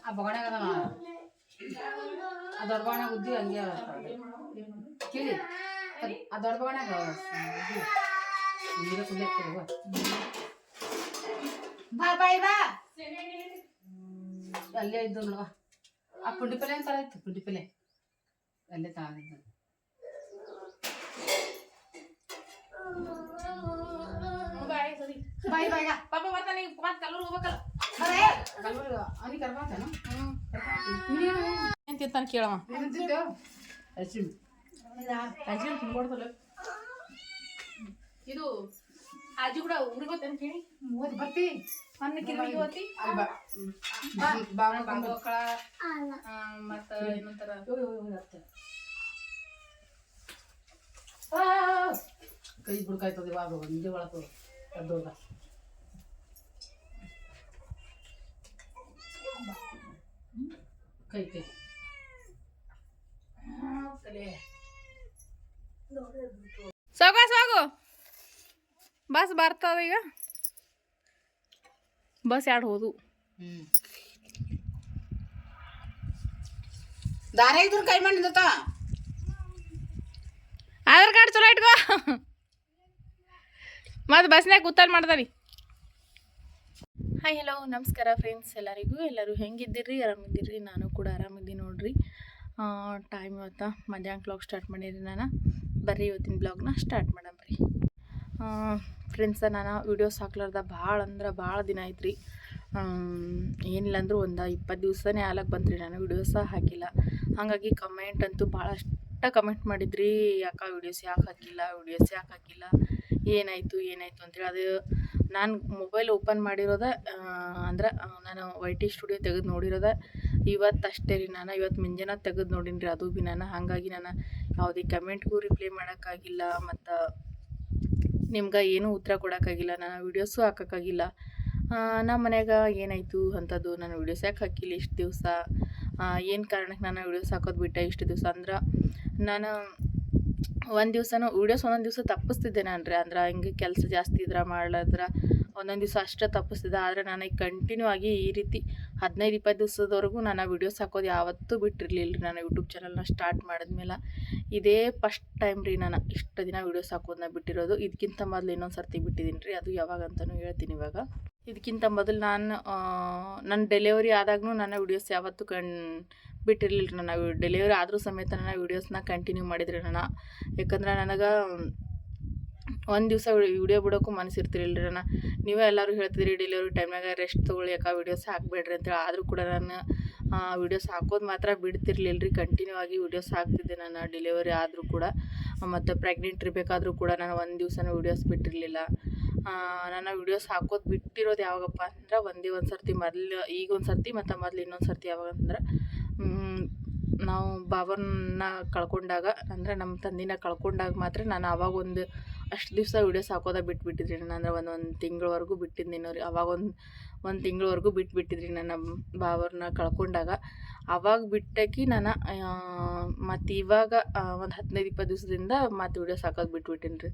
ಆ ಬಗಣಾಗ ಅದಾವ ಆ ದೊಡ್ಡ ಬಗಣಾಗ ಉದ್ದಿ ಹಂಗೆ ಅದಾವ. ಕಿಳಿ ಅದ್- ಆ ದೊಡ್ಡ ಬಗಣಾಗ ಉದ್ದಿ ನೀರ ಕುದಿಯಕ್ಕೆ ಬಾ ಬಾಯ್ ಬಾ ಅಲ್ಲೇ ಇದ್ದು ನೋಡುವ ಆ ಪುಂಡಿ ಪಲ್ಲೆ ಅಂತಾರ ಇತ್ತು ಪುಂಡಿ ಪಲ್ಲೆ ಅಲ್ಲೇ ತಗೊಂಡಿದ್ದು ಬಾಯ್ ಸರಿ ಬಾಯ್ ಬಾಯ್ಗ ಪಾಪ ಬರ್ತಾನೆ ಈಗ ಮತ್ತೆ ಕಲ್ಲೂರ್ ಹೋಗ್ಬೇಕಲ್ಲ ಕಲ್ಬುರ್ಗಿ ಅವನಿಗೆ ಕರ್ಕೊಂತೇನು ಏನ್ ತಿಂತಾನ ಕೇಳವ ಇದು ಅಜ್ಜಿ ಕೂಡ ಊರಿಗೆ ಹೋಗ್ತೇನೆ ಕೇಳಿ. ಮೂವತ್ತು ಬರ್ತಿ. ಅನ್ನ ಕಿರಿವಿಗೆ ಹೋಗ್ತಿ ಅಲ್ಲಿ ಬಾ. ಬಾ. ಬಾ ಬಾಬು ಮಕ್ಕಳ ಮತ್ತ ಏನಂತಾರ ಕೈ ಬುಡ್ಕಾಯ್ತದೆ ಬಾಬು ನಿಜ ಒಳತು ಅದ್ದೋಗ ಕೈ ಕೈ ತಲೆ ಸಾಕು ಸಾಕು ಬಸ್ ಬರ್ತದ ಈಗ ಬಸ್ ಎರಡು ಹೋದು ಹ್ಮ್ ದಾರ ಇದ್ರ ಕೈ ಮಾಡಿದತ್ತ ಆಧಾರ್ ಕಾರ್ಡ್ ಚಲೋ ಇಟ್ಕೋ ಮತ್ತೆ ಬಸ್ನಾಗ ಕೂತಲ್ ಮಾಡ್ತಾರಿ ಹಾಯ್ ಹಲೋ ನಮಸ್ಕಾರ ಫ್ರೆಂಡ್ಸ್ ಎಲ್ಲರಿಗೂ. ಎಲ್ಲರೂ ಹೆಂಗಿದ್ದೀರಿ? ಆರಾಮಿದ್ದೀರಿ? ನಾನು ಕೂಡ ಆರಾಮಿದ್ದೀನಿ ನೋಡ್ರಿ. ಟೈಮ್ ಇವತ್ತು ಮಧ್ಯಾಹ್ನ ಕ್ಲಾಕ್ ಸ್ಟಾರ್ಟ್ ಮಾಡಿರಿ ನಾನು. ಬರ್ರಿ ಇವತ್ತಿನ ಬ್ಲಾಗ್ನ ಸ್ಟಾರ್ಟ್ ಮಾಡಮ್ ರೀ ಫ್ರೆಂಡ್ಸ ನಾನು ವೀಡಿಯೋಸ್ ಹಾಕ್ಲಾರ್ದ ಭಾಳ ಅಂದ್ರೆ ಭಾಳ ದಿನ ಆಯ್ತು ರೀ ಏನಿಲ್ಲ ಅಂದ್ರೆ ಒಂದು ಇಪ್ಪತ್ತು ದಿವಸನೇ ಆಲಕ್ಕೆ ಬಂತ್ರಿ ನಾನು ವೀಡಿಯೋಸ ಹಾಕಿಲ್ಲ. ಹಾಗಾಗಿ ಕಮೆಂಟ್ ಅಂತೂ ಭಾಳಷ್ಟು ಕಮೆಂಟ್ ಮಾಡಿದ್ರಿ. ಯಾಕೆ ವೀಡಿಯೋಸ್ ಯಾಕೆ ಹಾಕಿಲ್ಲ? ವೀಡಿಯೋಸ್ ಯಾಕೆ ಹಾಕಿಲ್ಲ? ಏನಾಯಿತು? ಏನಾಯಿತು ಅಂತೇಳಿ ಅದು ನಾನು ಮೊಬೈಲ್ ಓಪನ್ ಮಾಡಿರೋದ ಅಂದ್ರೆ ನಾನು ವೈ ಟಿ ಸ್ಟುಡಿಯೋ ತೆಗೆದು ನೋಡಿರೋದ. ಇವತ್ತು ಅಷ್ಟೇ ರೀ ನಾನು, ಇವತ್ತು ಮುಂಜಾನೆ ತೆಗೆದು ನೋಡೀನಿ ರೀ ಅದು ಭೀ ನಾನು. ಹಾಗಾಗಿ ನಾನು ಯಾವುದೇ ಕಮೆಂಟ್ಗೂ ರಿಪ್ಲೈ ಮಾಡೋಕ್ಕಾಗಿಲ್ಲ, ಮತ್ತು ನಿಮ್ಗೆ ಏನೂ ಉತ್ತರ ಕೊಡೋಕ್ಕಾಗಿಲ್ಲ, ನಾನು ವೀಡಿಯೋಸು ಹಾಕೋಕ್ಕಾಗಿಲ್ಲ. ನಮ್ಮ ಮನೆಯಾಗ ಏನಾಯಿತು ಅಂಥದ್ದು ನಾನು ವೀಡಿಯೋಸ್ ಯಾಕೆ ಹಾಕಿಲ್ಲ ಇಷ್ಟು ದಿವಸ? ಏನು ಕಾರಣಕ್ಕೆ ನಾನು ವೀಡಿಯೋಸ್ ಹಾಕೋದು ಬಿಟ್ಟೆ ಇಷ್ಟು ದಿವಸ? ಅಂದ್ರೆ, ನಾನು ಒಂದು ದಿವಸನೂ ವೀಡಿಯೋಸ್ ಒಂದೊಂದು ದಿವಸ ತಪ್ಪಿಸ್ತಿದ್ದೆ ನಾನು ರೀ ಅಂದ್ರೆ ಹಿಂಗೆ ಕೆಲಸ ಜಾಸ್ತಿ ಇದ್ರೆ ಮಾಡ್ಲದ್ರ ಒಂದೊಂದು ದಿವಸ ಅಷ್ಟೇ ತಪ್ಪಿಸ್ತಿದ್ದೆ. ಆದರೆ ನಾನು ಕಂಟಿನ್ಯೂ ಆಗಿ ಈ ರೀತಿ ಹದಿನೈದು ಇಪ್ಪತ್ತು ದಿವಸದವರೆಗೂ ನಾನು ವೀಡಿಯೋಸ್ ಹಾಕೋದು ಯಾವತ್ತೂ ಬಿಟ್ಟಿರಲಿಲ್ಲ ರೀ ನಾನು ಯೂಟ್ಯೂಬ್ ಚಾನಲ್ನ ಸ್ಟಾರ್ಟ್ ಮಾಡಿದ್ಮೇಲೆ ಇದೇ ಫಸ್ಟ್ ಟೈಮ್ ರೀ ನಾನು ಇಷ್ಟು ದಿನ ವೀಡಿಯೋಸ್ ಹಾಕೋದನ್ನ ಬಿಟ್ಟಿರೋದು. ಇದಕ್ಕಿಂತ ಮೊದಲು ಇನ್ನೊಂದು ಸರ್ತಿ ಬಿಟ್ಟಿದ್ದೀನಿ ರೀ ಅದು ಯಾವಾಗ ಅಂತಲೂ ಹೇಳ್ತೀನಿ ಇವಾಗ. ಇದಕ್ಕಿಂತ ಮೊದಲು ನಾನು ನನ್ನ ಡೆಲಿವರಿ ಆದಾಗೂ ನನ್ನ ವೀಡಿಯೋಸ್ ಯಾವತ್ತೂ ಕಣ್ ಬಿಟ್ಟಿರಲಿಲ್ಲ ರೀ. ನಾನು ಡೆಲಿವರಿ ಆದರೂ ಸಮೇತ ನನ್ನ ವೀಡಿಯೋಸ್ನ ಕಂಟಿನ್ಯೂ ಮಾಡಿದ್ರಿ ನಾನು. ಯಾಕಂದ್ರೆ ನನಗೆ ಒಂದು ದಿವಸ ವಿಡಿಯೋ ಬಿಡೋಕ್ಕೂ ಮನಸ್ಸಿರ್ತಿರಲಿಲ್ಲ ರೀ ನಾನು. ನೀವೇ ಎಲ್ಲರೂ ಹೇಳ್ತಿದ್ರಿ ಡೆಲಿವರಿ ಟೈಮ್ನಾಗ ರೆಸ್ಟ್ ತೊಗೊಳ್ಳಿ ಯಾಕೆ ವೀಡಿಯೋಸ್ ಹಾಕಬೇಡ್ರಿ ಅಂತೇಳಿ. ಆದರೂ ಕೂಡ ನಾನು ವೀಡಿಯೋಸ್ ಹಾಕೋದು ಮಾತ್ರ ಬಿಡ್ತಿರ್ಲಿಲ್ಲ ರೀ. ಕಂಟಿನ್ಯೂ ಆಗಿ ವೀಡಿಯೋಸ್ ಹಾಕ್ತಿದ್ದೆ ನಾನು ಡೆಲಿವರಿ ಆದರೂ ಕೂಡ. ಮತ್ತು ಪ್ರೆಗ್ನೆಂಟ್ ಇರಬೇಕಾದ್ರೂ ಕೂಡ ನಾನು ಒಂದು ದಿವಸನೂ ವೀಡಿಯೋಸ್ ಬಿಟ್ಟಿರಲಿಲ್ಲ. ನಾನು ವೀಡಿಯೋಸ್ ಹಾಕೋದು ಬಿಟ್ಟಿರೋದು ಯಾವಾಗಪ್ಪ ಅಂದ್ರೆ ಒಂದೇ ಒಂದು ಸರ್ತಿ ಮೊದಲು, ಈಗ ಒಂದು ಸರ್ತಿ ಮತ್ತು ಮೊದಲು ಇನ್ನೊಂದು ಸರ್ತಿ ಯಾವಾಗ ಅಂದ್ರೆ ನಾವು ಬಾಬನ್ನ ಕಳ್ಕೊಂಡಾಗ ಅಂದರೆ ನಮ್ಮ ತಂದಿನ ಕಳ್ಕೊಂಡಾಗ ಮಾತ್ರ ನಾನು ಆವಾಗ ಒಂದು ಅಷ್ಟು ದಿವಸ ವೀಡಿಯೋಸ್ ಹಾಕೋದ ಬಿಟ್ಬಿಟ್ಟಿದ್ರಿ. ನಾನು ಅಂದರೆ ಒಂದೊಂದು ಒಂದು ತಿಂಗಳವರೆಗೂ ಬಿಟ್ಟಿದ್ದೇನೋ ರೀ ಅವಾಗ ಒಂದು ತಿಂಗಳವರೆಗೂ ಬಿಟ್ಬಿಟ್ಟಿದ್ರಿ ನನ್ನ ಬಾವರ್ನ ಕಳ್ಕೊಂಡಾಗ. ಅವಾಗ ಬಿಟ್ಟಾಕಿ ನಾನು ಮತ್ತು ಇವಾಗ ಒಂದು ಹದಿನೈದು ಇಪ್ಪತ್ತು ದಿವಸದಿಂದ ಮತ್ತು ವೀಡಿಯೋಸ್ ಹಾಕೋದು ಬಿಟ್ಬಿಟ್ಟಿನಿ ರೀ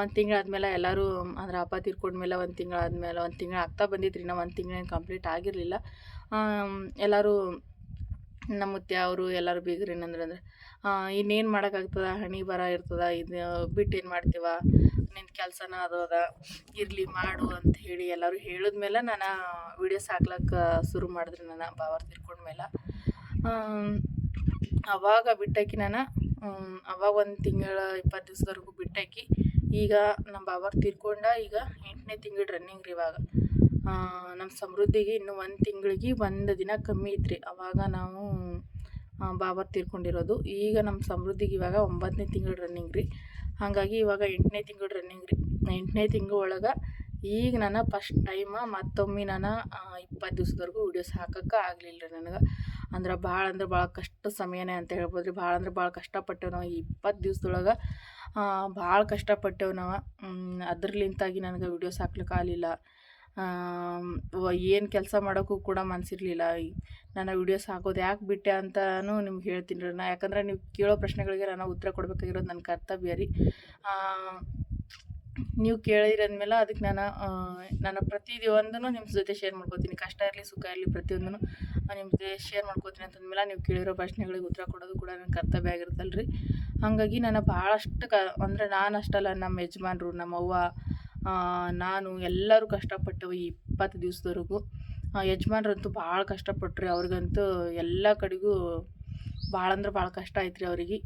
ಒಂದು ತಿಂಗಳಾದ್ಮೇಲೆ ಎಲ್ಲರೂ ಅಂದ್ರೆ ಅಪ್ಪ ತೀರ್ಕೊಂಡ್ಮೇಲೆ ಒಂದು ತಿಂಗಳಾದ್ಮೇಲೆ ಒಂದು ತಿಂಗಳು ಆಗ್ತಾ ಬಂದಿತ್ತು ರೀ ನಾವು ಒಂದು ತಿಂಗಳೇನು ಕಂಪ್ಲೀಟ್ ಆಗಿರಲಿಲ್ಲ. ಎಲ್ಲರೂ ನಮ್ಮ ಅವರು ಎಲ್ಲರೂ ಬೀಗ್ರು ಅಂದ್ರೆ ಇನ್ನೇನು ಮಾಡೋಕ್ಕಾಗ್ತದ? ಹಣಿ, ಬರ ಇರ್ತದ? ಇದು ಬಿಟ್ಟು ಏನು ಮಾಡ್ತೀವ? ನಿನ್ನ ಕೆಲಸನ ಅದು ಅದ, ಇರಲಿ ಮಾಡು ಅಂತ ಹೇಳಿ ಎಲ್ಲರೂ ಹೇಳಿದ್ಮೇಲೆ ನಾನು ವೀಡಿಯೋಸ್ ಹಾಕ್ಲಕ್ಕೆ ಶುರು ಮಾಡಿದ್ರೆ ನಾನು ಬಾವರ್ ತಿರ್ಕೊಂಡ್ಮೇಲೆ ಅವಾಗ ಬಿಟ್ಟಾಕಿ ನಾನು ಅವಾಗ ಒಂದು ತಿಂಗಳ ಇಪ್ಪತ್ತು ದಿವ್ಸದವರೆಗೂ ಬಿಟ್ಟಾಕಿ, ಈಗ ನಮ್ಮ ಬಾಬಾರ್ ತೀರ್ಕೊಂಡ ಈಗ ಎಂಟನೇ ತಿಂಗಳು ರನ್ನಿಂಗ್ ರೀ ಇವಾಗ. ನಮ್ಮ ಸಮೃದ್ಧಿಗೆ ಇನ್ನು ಒಂದು ತಿಂಗಳಿಗೆ ಒಂದು ದಿನ ಕಮ್ಮಿ ಇತ್ತು ಅವಾಗ ನಾವು ಬಾಬಾರ್ ತೀರ್ಕೊಂಡಿರೋದು. ಈಗ ನಮ್ಮ ಸಮೃದ್ಧಿಗೆ ಇವಾಗ ಒಂಬತ್ತನೇ ತಿಂಗಳು ರನ್ನಿಂಗ್ ರೀ. ಹಾಗಾಗಿ ಇವಾಗ ಎಂಟನೇ ತಿಂಗಳು ರನ್ನಿಂಗ್ ರೀ. ಎಂಟನೇ ತಿಂಗಳು ಒಳಗೆ ಈಗ ನಾನು ಫಸ್ಟ್ ಟೈಮ ಮತ್ತೊಮ್ಮೆ ನಾನು ಇಪ್ಪತ್ತು ದಿವ್ಸದವರೆಗೂ ವೀಡಿಯೋಸ್ ಹಾಕಕ್ಕೆ ಆಗಲಿಲ್ಲ ರೀ ನನಗೆ. ಅಂದ್ರೆ ಭಾಳ ಅಂದ್ರೆ ಭಾಳ ಕಷ್ಟ ಸಮಯನೇ ಅಂತ ಹೇಳ್ಬೋದು ರೀ ಭಾಳ ಅಂದ್ರೆ ಭಾಳ ಕಷ್ಟಪಟ್ಟೆವು ನಾವು. ಈ ಇಪ್ಪತ್ತು ದಿವ್ಸದೊಳಗೆ ಭಾಳ ಕಷ್ಟಪಟ್ಟೆವು ನಾವು. ಅದ್ರಲಿಂತಾಗಿ ನನಗೆ ವೀಡಿಯೋಸ್ ಹಾಕ್ಲಿಕ್ಕೆ ಆಗಲಿಲ್ಲ. ಏನು ಕೆಲಸ ಮಾಡೋಕ್ಕೂ ಕೂಡ ಮನಸ್ಸಿರಲಿಲ್ಲ ನನ್ನ ವಿಡಿಯೋಸ್ ಹಾಕೋದು ಯಾಕೆ ಬಿಟ್ಟೆ ಅಂತಲೂ ನಿಮ್ಗೆ ಹೇಳ್ತೀನಿ ರೀ ನಾ. ಯಾಕಂದ್ರೆ ನೀವು ಕೇಳೋ ಪ್ರಶ್ನೆಗಳಿಗೆ ನಾನು ಉತ್ತರ ಕೊಡಬೇಕಾಗಿರೋದು ನನ್ನ ಕರ್ತವ್ಯ ರೀ. ನೀವು ಕೇಳಿರಂದ್ಮೇಲೆ ಅದಕ್ಕೆ ನಾನು ನನ್ನ ನಾನು ಪ್ರತಿಯೊಂದನ್ನು ನಿಮ್ಮ ಜೊತೆ ಶೇರ್ ಮಾಡ್ಕೋತೀನಿ. ಕಷ್ಟ ಇರಲಿ ಸುಖ ಇರಲಿ ಪ್ರತಿಯೊಂದನ್ನು ನಿಮ್ಮ ಜೊತೆ ಶೇರ್ ಮಾಡ್ಕೋತೀನಿ ಅಂತಂದಮೇಲೆ ನೀವು ಕೇಳಿರೋ ಪ್ರಶ್ನೆಗಳಿಗೆ ಉತ್ತರ ಕೊಡೋದು ಕೂಡ ನನ್ನ ಕರ್ತವ್ಯ ಆಗಿರುತ್ತಲ್ಲ ಹಾಗಾಗಿ ನಾನು ಭಾಳಷ್ಟು ಕ ಅಂದರೆ ನಾನು ಅಷ್ಟಲ್ಲ ನಮ್ಮ ಯಜಮಾನ್ರು ನಮ್ಮ ಅವ್ವ ಆ, ನಾನು ಎಲ್ಲರೂ ಕಷ್ಟಪಟ್ಟವು ಈ ಇಪ್ಪತ್ತು ದಿವಸದವರೆಗೂ. ಯಜಮಾನ್ರಂತೂ ಭಾಳ ಕಷ್ಟಪಟ್ರಿ ಅವ್ರಿಗಂತೂ ಎಲ್ಲ ಕಡೆಗೂ ಭಾಳ ಅಂದ್ರೆ ಭಾಳ ಕಷ್ಟ ಐತ್ರಿ ಅವ್ರಿಗೆ.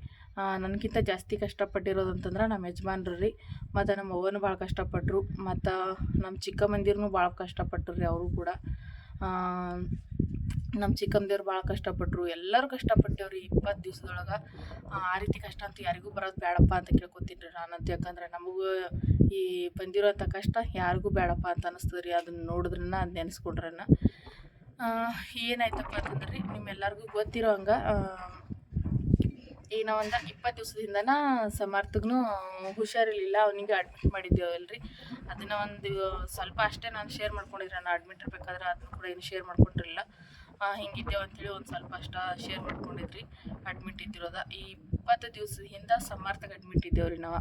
ನನಗಿಂತ ಜಾಸ್ತಿ ಕಷ್ಟಪಟ್ಟಿರೋದು ಅಂತಂದ್ರೆ ನಮ್ಮ ಯಜಮಾನ್ರು ರೀ. ಮತ್ತು ನಮ್ಮ ಅವ್ವನೂ ಭಾಳ ಕಷ್ಟಪಟ್ಟರು ಮತ್ತು ನಮ್ಮ ಚಿಕ್ಕಮ್ಮಂದಿರೂ ಭಾಳ ಕಷ್ಟಪಟ್ಟರು ರೀ ಅವರು ಕೂಡ. ನಮ್ಮ ಚಿಕ್ಕಮ್ಮದೇವ್ರು ಭಾಳ ಕಷ್ಟಪಟ್ಟರು ಎಲ್ಲರೂ ಕಷ್ಟಪಟ್ಟೇವ್ರಿ ಇಪ್ಪತ್ತು ದಿವ್ಸದೊಳಗೆ. ಆ ರೀತಿ ಕಷ್ಟ ಅಂತೂ ಯಾರಿಗೂ ಬರೋದು ಬೇಡಪ್ಪ ಅಂತ ಕೇಳ್ಕೊತೀನಿ ರೀ ನಾನಂತೂ. ಯಾಕಂದ್ರೆ ನಮಗೂ ಈ ಬಂದಿರೋಂಥ ಕಷ್ಟ ಯಾರಿಗೂ ಬೇಡಪ್ಪ ಅಂತ ಅನಿಸ್ತದೆ ರೀ. ಅದನ್ನು ನೋಡಿದ್ರನ್ನ ಅದು ನೆನೆಸ್ಕೊಂಡ್ರನ್ನ ಏನಾಯ್ತಪ್ಪ ಅಂತಂದ್ರೆ ರೀ, ನಿಮ್ಮೆಲ್ಲರಿಗೂ ಗೊತ್ತಿರೋ ಹಂಗೆ ಈಗ ನಾವೊಂದು ಇಪ್ಪತ್ತು ದಿವಸದಿಂದ ಸಮರ್ಥಗೂ ಹುಷಾರಿರಲಿಲ್ಲ, ಅವನಿಗೆ ಅಡ್ಮಿಟ್ ಮಾಡಿದ್ದೇವಲ್ರಿ ಅದನ್ನು ಒಂದು ಸ್ವಲ್ಪ ಅಷ್ಟೇ ನಾನು ಶೇರ್ ಮಾಡ್ಕೊಂಡಿದ್ರೆ ನಾನು ಅಡ್ಮಿಟ್ ಇರಬೇಕಾದ್ರೆ ಅದನ್ನು ಕೂಡ ಏನು ಶೇರ್ ಮಾಡ್ಕೊಂಡಿರಲಿಲ್ಲ. ಹಿಂಗಿದ್ದೇವೆ ಅಂತೇಳಿ ಒಂದು ಸ್ವಲ್ಪ ಅಷ್ಟ ಶೇರ್ ಮಾಡ್ಕೊಂಡಿದ್ರಿ. ಅಡ್ಮಿಟ್ ಇದ್ದಿರೋದ. ಈ ಇಪ್ಪತ್ತು ದಿವಸದಿಂದ ಸಮರ್ಥಕ್ಕೆ ಅಡ್ಮಿಟ್ ಇದ್ದೇವ್ರಿ ನಾವು.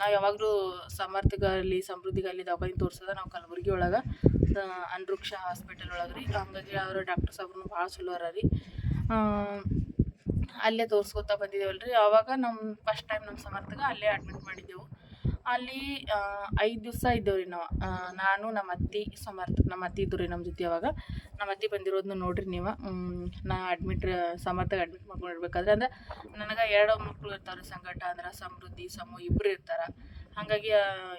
ನಾವು ಯಾವಾಗಲೂ ಸಮರ್ಥಗಲ್ಲಿ ಸಮೃದ್ಧಿಗಲ್ಲಿ ದವಾಖಾನೆ ತೋರಿಸೋದ ನಾವು ಕಲಬುರ್ಗಿ ಒಳಗೆ ಅನ್ರುಕ್ಷ ಹಾಸ್ಪಿಟಲ್ ಒಳಗೆ ರೀ. ಹಂಗಾಗಿ ಅವರು ಡಾಕ್ಟರ್ ಸಾಬ್ರು ಭಾಳ ಚಲೋ ಅರ ರೀ. ಅಲ್ಲೇ ತೋರಿಸ್ಕೊತಾ ಬಂದಿದ್ದೇವಲ್ಲ ರೀ ಆವಾಗ ನಮ್ಮ ಫಸ್ಟ್ ಟೈಮ್ ನಮ್ಮ ಸಮರ್ಥಗ ಅಲ್ಲೇ ಅಡ್ಮಿಟ್ ಮಾಡಿದ್ದೆವು. ಅಲ್ಲಿ ಐದು ದಿವಸ ಇದ್ದೇವೆ ರೀ ನಾವು ನಾನು, ನಮ್ಮ ಅತ್ತಿ, ಸಮರ್ಥ, ನಮ್ಮ ಅತ್ತಿ ಇದ್ದು ರೀ ನಮ್ಮ ಜೊತೆ ಅವಾಗ. ನಮ್ಮ ಅತ್ತಿ ಬಂದಿರೋದನ್ನ ನೋಡ್ರಿ ನೀವು. ನಾ ಅಡ್ಮಿಟ್ ಸಮರ್ಥಗೆ ಅಡ್ಮಿಟ್ ಮಾಡ್ಕೊಂಡಿರ್ಬೇಕಾದ್ರೆ ಅಂದ್ರೆ ನನಗೆ ಎರಡು ಮಕ್ಕಳು ಇರ್ತಾರೆ ಸಂಕಟ ಅಂದ್ರೆ ಸಮೃದ್ಧಿ ಸಮೂಹ ಇಬ್ಬರು ಇರ್ತಾರೆ. ಹಾಗಾಗಿ